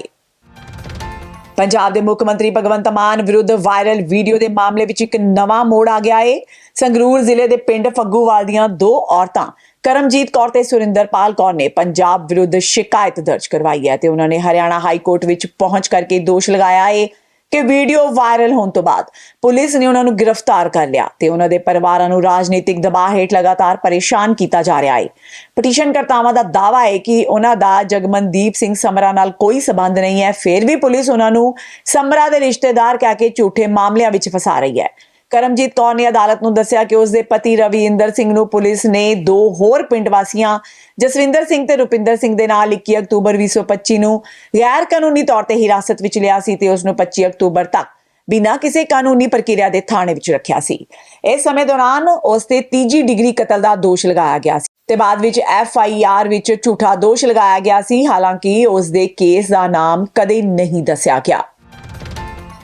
A: ਪੰਜਾਬ ਦੇ ਮੁੱਖ ਮੰਤਰੀ ਭਗਵੰਤ ਮਾਨ ਵਿਰੁੱਧ ਵਾਇਰਲ ਵੀਡੀਓ ਦੇ ਮਾਮਲੇ ਵਿੱਚ ਇੱਕ ਨਵਾਂ ਮੋੜ ਆ ਗਿਆ ਏ। ਸੰਗਰੂਰ ਜ਼ਿਲ੍ਹੇ ਦੇ ਪਿੰਡ ਫੱਗੂਵਾਲ ਦੀਆਂ ਦੋ ਔਰਤਾਂ, ਕਰਮਜੀਤ ਕੌਰ ਤੇ ਸੁਰਿੰਦਰਪਾਲ ਕੌਰ ਨੇ ਪੰਜਾਬ ਵਿਰੁੱਧ ਸ਼ਿਕਾਇਤ ਦਰਜ ਕਰਵਾਈ ਹੈ ਤੇ ਉਹਨਾਂ ਨੇ ਹਰਿਆਣਾ ਹਾਈ ਕੋਰਟ ਵਿੱਚ ਪਹੁੰਚ ਕਰਕੇ ਦੋਸ਼ ਲਗਾਇਆ ਏ। ਕਿ ਵੀਡੀਓ ਵਾਇਰਲ ਹੋਣ ਤੋਂ ਬਾਅਦ ਪੁਲਿਸ ਨੇ ਉਹਨਾਂ ਨੂੰ ਗ੍ਰਿਫਤਾਰ ਕਰ ਲਿਆ ਤੇ ਉਹਨਾਂ ਦੇ ਪਰਿਵਾਰਾਂ ਨੂੰ ਰਾਜਨੀਤਿਕ ਦਬਾਅ ਹੇਠ ਲਗਾਤਾਰ ਪਰੇਸ਼ਾਨ ਕੀਤਾ ਜਾ ਰਿਹਾ ਹੈ। ਪਟੀਸ਼ਨ ਕਰਤਾਵਾਂ ਦਾ ਦਾਅਵਾ ਹੈ ਕਿ ਉਹਨਾਂ ਦਾ ਜਗਮਨਦੀਪ ਸਿੰਘ ਸਮਰਾ ਨਾਲ ਕੋਈ ਸਬੰਧ ਨਹੀਂ ਹੈ। ਫਿਰ ਵੀ ਪੁਲਿਸ ਉਹਨਾਂ ਨੂੰ ਸਮਰਾ ਦੇ ਰਿਸ਼ਤੇਦਾਰ ਕਹਿ ਕੇ ਝੂਠੇ ਮਾਮਲਿਆਂ ਵਿੱਚ ਫਸਾ ਰਹੀ ਹੈ। ਕਰਮਜੀਤ ਕੌਰ ਨੇ ਅਦਾਲਤ ਨੂੰ ਦੱਸਿਆ ਕਿ ਉਸ ਦੇ ਪਤੀ ਰਵਿੰਦਰ ਸਿੰਘ ਨੂੰ ਪੁਲਿਸ ਨੇ ਦੋ ਹੋਰ ਪਿੰਡ ਵਾਸੀਆਂ ਜਸਵਿੰਦਰ ਸਿੰਘ ਤੇ ਰੁਪਿੰਦਰ ਸਿੰਘ ਦੇ ਨਾਲ 21 ਅਕਤੂਬਰ 2025 ਨੂੰ ਗੈਰ ਕਾਨੂੰਨੀ ਤੌਰ ਤੇ ਹਿਰਾਸਤ ਵਿੱਚ ਲਿਆ ਸੀ ਤੇ ਉਸ ਨੂੰ 25 ਅਕਤੂਬਰ ਤੱਕ ਬਿਨਾਂ ਕਿਸੇ ਕਾਨੂੰਨੀ ਪ੍ਰਕਿਰਿਆ ਦੇ ਥਾਣੇ ਵਿੱਚ ਰੱਖਿਆ ਸੀ। ਇਸ ਸਮੇਂ ਦੌਰਾਨ ਉਸ ਤੇ ਤੀਜੀ ਡਿਗਰੀ ਕਤਲ ਦਾ ਦੋਸ਼ ਲਗਾਇਆ ਗਿਆ ਸੀ ਤੇ ਬਾਅਦ ਵਿੱਚ ਐਫ ਆਈ ਆਰ ਵਿੱਚ ਝੂਠਾ ਦੋਸ਼ ਲਗਾਇਆ ਗਿਆ ਸੀ। ਹਾਲਾਂਕਿ ਉਸ ਦੇ ਕੇਸ ਦਾ ਨਾਮ ਕਦੇ ਨਹੀਂ ਦੱਸਿਆ ਗਿਆ।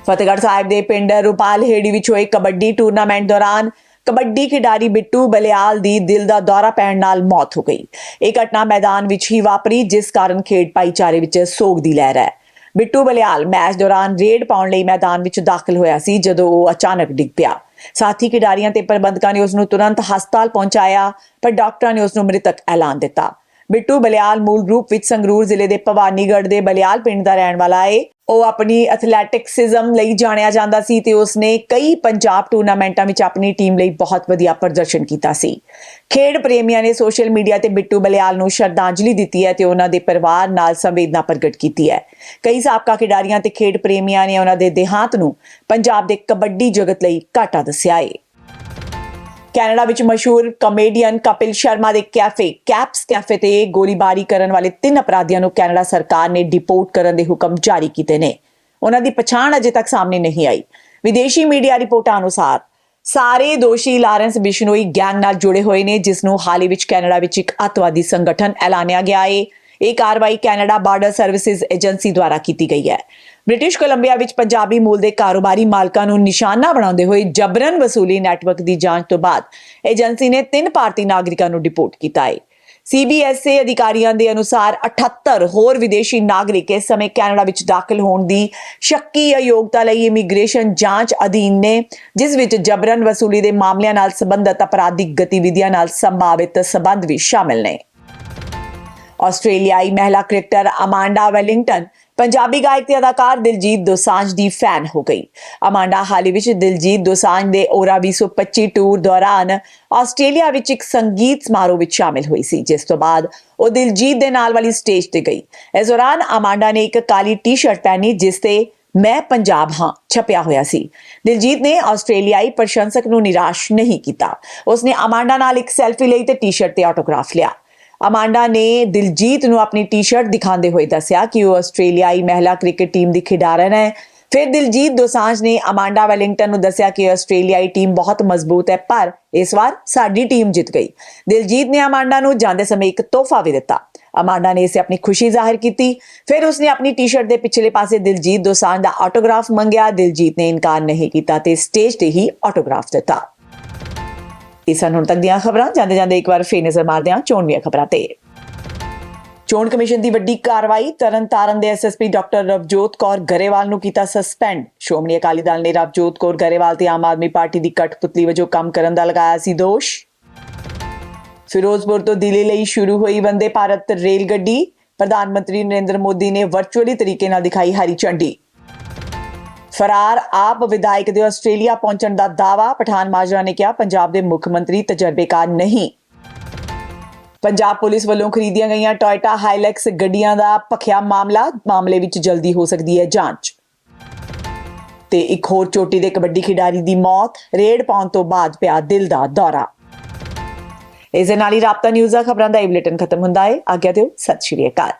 A: ਫਤਿਹਗੜ੍ਹ ਸਾਹਿਬ ਦੇ ਪਿੰਡ ਰੂਪਾਲ ਹੇੜੀ ਵਿੱਚ ਹੋਏ ਕਬੱਡੀ ਟੂਰਨਾਮੈਂਟ ਦੌਰਾਨ ਕਬੱਡੀ ਖਿਡਾਰੀ ਬਿੱਟੂ ਬਲਿਆਲ ਦੀ ਦਿਲ ਦਾ ਦੌਰਾ ਪੈਣ ਨਾਲ ਮੌਤ ਹੋ ਗਈ। ਇਹ ਘਟਨਾ ਮੈਦਾਨ ਵਿੱਚ ਹੀ ਵਾਪਰੀ, ਜਿਸ ਕਾਰਨ ਖੇਡ ਭਾਈਚਾਰੇ ਵਿੱਚ ਸੋਗ ਦੀ ਲਹਿਰ ਹੈ। ਬਿੱਟੂ ਬਲਿਆਲ ਮੈਚ ਦੌਰਾਨ ਰੇਡ ਪਾਉਣ ਲਈ ਮੈਦਾਨ ਵਿੱਚ ਦਾਖਲ ਹੋਇਆ ਸੀ, ਜਦੋਂ ਉਹ ਅਚਾਨਕ ਡਿੱਗ ਪਿਆ। ਸਾਥੀ ਖਿਡਾਰੀਆਂ ਤੇ ਪ੍ਰਬੰਧਕਾਂ ਨੇ ਉਸ ਨੂੰ ਤੁਰੰਤ ਹਸਪਤਾਲ ਪਹੁੰਚਾਇਆ, ਪਰ ਡਾਕਟਰਾਂ ਨੇ ਉਸ ਨੂੰ ਮ੍ਰਿਤਕ ਐਲਾਨ ਦਿੱਤਾ। ਬਿੱਟੂ ਬਲਿਆਲ ਮੂਲ ਰੂਪ ਵਿੱਚ ਸੰਗਰੂਰ ਜ਼ਿਲ੍ਹੇ ਦੇ ਭਵਾਨੀਗੜ੍ਹ ਦੇ ਬਲਿਆਲ ਪਿੰਡ ਦਾ ਰਹਿਣ ਵਾਲਾ ਹੈ ਉਹ ਆਪਣੀ ਐਥਲੈਟਿਕਸਿਜ਼ਮ ਲਈ ਜਾਣਿਆ ਜਾਂਦਾ ਸੀ ਤੇ ਉਸਨੇ ਕਈ ਪੰਜਾਬ ਟੂਰਨਾਮੈਂਟਾਂ ਵਿੱਚ ਆਪਣੀ ਟੀਮ ਲਈ ਬਹੁਤ ਵਧੀਆ ਪ੍ਰਦਰਸ਼ਨ ਕੀਤਾ ਸੀ। ਖੇਡ ਪ੍ਰੇਮੀਆਂ ਨੇ ਸੋਸ਼ਲ ਮੀਡੀਆ ਤੇ ਬਿੱਟੂ ਬਲਿਆਲ ਨੂੰ ਸ਼ਰਧਾਂਜਲੀ ਦਿੱਤੀ ਹੈ ਤੇ ਉਹਨਾਂ ਦੇ ਪਰਿਵਾਰ ਨਾਲ ਸੰਵੇਦਨਾ ਪ੍ਰਗਟ ਕੀਤੀ ਹੈ। ਕਈ ਸਾਬਕਾ ਖਿਡਾਰੀਆਂ ਤੇ ਖੇਡ ਪ੍ਰੇਮੀਆਂ ਨੇ ਉਹਨਾਂ ਦੇ ਦੇਹਾਂਤ ਨੂੰ ਪੰਜਾਬ ਦੇ ਕਬੱਡੀ ਜਗਤ ਲਈ ਘਾਟਾ ਦੱਸਿਆ ਹੈ ਕੈਨੇਡਾ ਵਿੱਚ ਮਸ਼ਹੂਰ ਕਮੇਡੀਅਨ ਕਪਿਲ ਸ਼ਰਮਾ ਦੇ ਕੈਫੇ, ਕੈਪਸ ਕੈਫੇ ਤੇ ਗੋਲੀਬਾਰੀ ਕਰਨ ਵਾਲੇ ਤਿੰਨ ਅਪਰਾਧੀਆਂ ਨੂੰ ਕੈਨੇਡਾ ਸਰਕਾਰ ਨੇ ਡਿਪੋਰਟ ਕਰਨ ਦੇ ਹੁਕਮ ਜਾਰੀ ਕੀਤੇ ਨੇ। ਉਹਨਾਂ ਦੀ ਪਛਾਣ ਅਜੇ ਤੱਕ ਸਾਹਮਣੇ ਨਹੀਂ ਆਈ। ਵਿਦੇਸ਼ੀ ਮੀਡੀਆ ਰਿਪੋਰਟਾਂ ਅਨੁਸਾਰ, ਸਾਰੇ ਦੋਸ਼ੀ ਲਾਰੈਂਸ ਬਿਸ਼ਨੋਈ ਗੈਂਗ ਨਾਲ ਜੁੜੇ ਹੋਏ ਨੇ, ਜਿਸ ਨੂੰ ਹਾਲ ਹੀ ਵਿੱਚ ਕੈਨੇਡਾ ਵਿੱਚ ਇੱਕ ਅੱਤਵਾਦੀ ਸੰਗਠਨ ਐਲਾਨਿਆ ਗਿਆ ਹੈ ਇਹ ਕਾਰਵਾਈ ਕੈਨੇਡਾ ਬਾਰਡਰ ਸਰਵਿਸਿਜ਼ ਏਜੰਸੀ ਦੁਆਰਾ ਕੀਤੀ ਗਈ ਹੈ। ਬ੍ਰਿਟਿਸ਼ ਕੋਲੰਬੀਆ ਵਿੱਚ ਪੰਜਾਬੀ ਮੂਲ ਦੇ ਕਾਰੋਬਾਰੀ ਮਾਲਕਾਂ ਨੂੰ ਨਿਸ਼ਾਨਾ ਬਣਾਉਂਦੇ ਹੋਏ ਜਬਰਨ ਵਸੂਲੀ ਨੈਟਵਰਕ ਦੀ ਜਾਂਚ ਤੋਂ ਬਾਅਦ ਏਜੰਸੀ ਨੇ ਤਿੰਨ ਭਾਰਤੀ ਨਾਗਰਿਕਾਂ ਨੂੰ ਡਿਪੋਰਟ ਕੀਤਾ ਹੈ। ਸੀਬੀਐਸਏ ਅਧਿਕਾਰੀਆਂ ਦੇ ਅਨੁਸਾਰ 78 ਹੋਰ ਵਿਦੇਸ਼ੀ ਨਾਗਰਿਕ ਇਸ ਸਮੇਂ ਕੈਨੇਡਾ ਵਿੱਚ ਦਾਖਲ ਹੋਣ ਦੀ ਸ਼ੱਕੀ ਅਯੋਗਤਾ ਲਈ ਇਮੀਗ੍ਰੇਸ਼ਨ ਜਾਂਚ ਅਧੀਨ ਨੇ, ਜਿਸ ਵਿੱਚ ਜਬਰਨ ਵਸੂਲੀ ਦੇ ਮਾਮਲਿਆਂ ਨਾਲ ਸੰਬੰਧਿਤ ਅਪਰਾਧਿਕ ਗਤੀਵਿਧੀਆਂ ਨਾਲ ਸੰਭਾਵਿਤ ਸਬੰਧ ਵੀ ਸ਼ਾਮਿਲ ਨੇ। ਆਸਟ੍ਰੇਲੀਆਈ ਮਹਿਲਾ ਕ੍ਰਿਕਟਰ ਅਮਾਂਡਾ ਵੈਲਿੰਗਟਨ, ਪੰਜਾਬੀ ਗਾਇਕ ਤੇ ਅਦਾਕਾਰ ਦਿਲਜੀਤ ਦੋਸਾਂਝ ਦੀ ਫੈਨ ਹੋ ਗਈ। ਅਮਾਂਡਾ ਹਾਲ ਹੀ ਵਿੱਚ ਦਿਲਜੀਤ ਦੋਸਾਂਝ ਦੇ ਓਰਾ 2025 ਟੂਰ ਦੌਰਾਨ ਆਸਟ੍ਰੇਲੀਆ ਵਿੱਚ ਇੱਕ ਸੰਗੀਤ ਸਮਾਰੋਹ ਵਿੱਚ ਸ਼ਾਮਿਲ ਹੋਈ ਸੀ, ਜਿਸ ਤੋਂ ਬਾਅਦ ਉਹ ਦਿਲਜੀਤ ਦੇ ਨਾਲ ਵਾਲੀ ਸਟੇਜ ਤੇ ਗਈ। ਇਸ ਦੌਰਾਨ ਅਮਾਂਡਾ ਨੇ ਇੱਕ ਕਾਲੀ ਟੀ-ਸ਼ਰਟ ਪਹਿਨੀ, ਜਿਸ ਤੇ ਮੈਂ ਪੰਜਾਬ ਹਾਂ, ਛਪਿਆ ਹੋਇਆ ਸੀ। ਦਿਲਜੀਤ ਨੇ ਆਸਟ੍ਰੇਲੀਆਈ ਪ੍ਰਸ਼ੰਸਕ ਨੂੰ ਨਿਰਾਸ਼ ਨਹੀਂ ਕੀਤਾ। ਉਸਨੇ ਅਮਾਂਡਾ ਨਾਲ ਇੱਕ ਸੈਲਫੀ ਲਈ ਤੇ ਟੀ-ਸ਼ਰਟ ਤੇ ਆਟੋਗ੍ਰਾਫ ਲਿਆ। ਅਮਾਂਡਾ ਨੇ ਦਿਲਜੀਤ ਨੂੰ ਆਪਣੀ ਟੀ-ਸ਼ਰਟ ਦਿਖਾਉਂਦੇ ਹੋਏ ਦੱਸਿਆ ਕਿ ਉਹ ਆਸਟ੍ਰੇਲੀਆਈ ਮਹਿਲਾ ਕ੍ਰਿਕਟ ਟੀਮ ਦੀ ਖਿਡਾਰਨ ਹੈ। ਫਿਰ ਦਿਲਜੀਤ ਦੋਸਾਂਝ ਨੇ ਅਮਾਂਡਾ ਵੈਲਿੰਗਟਨ ਨੂੰ ਦੱਸਿਆ ਕਿ ਆਸਟ੍ਰੇਲੀਆਈ ਟੀਮ ਬਹੁਤ ਮਜ਼ਬੂਤ ਹੈ, ਪਰ ਇਸ ਵਾਰ ਸਾਡੀ ਟੀਮ ਜਿੱਤ ਗਈ। ਦਿਲਜੀਤ ਨੇ ਅਮਾਂਡਾ ਨੂੰ ਜਾਂਦੇ ਸਮੇਂ ਇੱਕ ਤੋਹਫਾ ਵੀ ਦਿੱਤਾ। ਅਮਾਂਡਾ ਨੇ ਇਸੇ ਆਪਣੀ ਖੁਸ਼ੀ ਜ਼ਾਹਿਰ ਕੀਤੀ। ਫਿਰ ਉਸਨੇ ਆਪਣੀ ਟੀ-ਸ਼ਰਟ ਦੇ ਪਿਛਲੇ ਪਾਸੇ ਦਿਲਜੀਤ ਦੋਸਾਂਝ ਦਾ ਆਟੋਗ੍ਰਾਫ ਮੰਗਿਆ। ਦਿਲਜੀਤ ਨੇ ਇਨਕਾਰ ਨਹੀਂ ਕੀਤਾ ਤੇ ਸਟੇਜ ਤੇ ਹੀ ਆਟੋਗ੍ਰਾਫ ਦਿੱਤਾ। ਇਹ ਸਨ ਹੁਣ ਤੱਕ ਦੀਆਂ ਖਬਰਾਂ ਜਾਂਦੇ ਜਾਂਦੇ ਇੱਕ ਵਾਰ ਫੇਰ ਨਜ਼ਰ ਮਾਰਦੇ ਹਾਂ ਚੋਣ ਦੀਆਂ ਖਬਰਾਂ ਤੇ। ਚੋਣ ਕਮਿਸ਼ਨ ਦੀ ਵੱਡੀ ਕਾਰਵਾਈ ਤਰਨਤਾਰਨ ਦੇ ਐਸਐਸਪੀ ਡਾਕਟਰ ਰਵਜੋਤ ਕੌਰ ਗਰੇਵਾਲ ਨੂੰ ਕੀਤਾ ਸਸਪੈਂਡ। ਸ਼੍ਰੋਮਣੀ ਅਕਾਲੀ ਦਲ ਨੇ ਰਵਜੋਤ ਕੌਰ ਗਰੇਵਾਲ ਤੇ ਆਮ ਆਦਮੀ ਪਾਰਟੀ ਦੀ ਕਠਪੁਤਲੀ ਵਜੋਂ ਕੰਮ ਕਰਨ ਦਾ ਲਗਾਇਆ ਸੀ ਦੋਸ਼। ਫਿਰੋਜ਼ਪੁਰ ਤੋਂ ਦਿੱਲੀ ਲਈ ਸ਼ੁਰੂ ਹੋਈ ਵੰਦੇ ਭਾਰਤ ਰੇਲ ਗੱਡੀ। ਪ੍ਰਧਾਨ ਮੰਤਰੀ ਨਰਿੰਦਰ ਮੋਦੀ ਨੇ ਵਰਚੁਅਲੀ ਤਰੀਕੇ ਨਾਲ ਦਿਖਾਈ ਹਰੀ ਝੰਡੀ। ਫਰਾਰ ਆਪ ਵਿਧਾਇਕ ਦੇ ਆਸਟ੍ਰੇਲੀਆ ਪਹੁੰਚਣ ਦਾ ਦਾਵਾ ਪਠਾਨ ਮਾਜਰਾ ਨੇ ਕਿਹਾ, ਪੰਜਾਬ ਦੇ ਮੁੱਖ ਮੰਤਰੀ ਤਜਰਬੇਕਾਰ ਨਹੀਂ। ਪੰਜਾਬ ਪੁਲਿਸ ਵੱਲੋਂ ਖਰੀਦੀਆਂ ਗਈਆਂ ਟੋਇਟਾ ਹਾਈਲੈਕਸ ਗੱਡੀਆਂ ਦਾ ਭਖਿਆ ਮਾਮਲਾ, ਮਾਮਲੇ ਵਿੱਚ ਜਲਦੀ ਹੋ ਸਕਦੀ ਹੈ ਜਾਂਚ। ਤੇ ਇੱਕ ਹੋਰ ਚੋਟੀ ਦੇ ਕਬੱਡੀ ਖਿਡਾਰੀ ਦੀ ਮੌਤ, ਰੇਡ ਪਾਉਣ ਤੋਂ ਬਾਅਦ ਪਿਆ ਦਿਲ ਦਾ ਦੌਰਾ। ਇਸ ਦੇ ਨਾਲ ਹੀ ਰਾਬਤਾ ਨਿਊਜ਼ ਦਾ ਖਬਰਾਂ ਦਾ ਇਹ ਬੁਲੇਟਿਨ ਖਤਮ ਹੁੰਦਾ ਹੈ। ਆਗਿਆ ਦਿਓ, ਸਤਿ ਸ਼੍ਰੀ ਅਕਾਲ।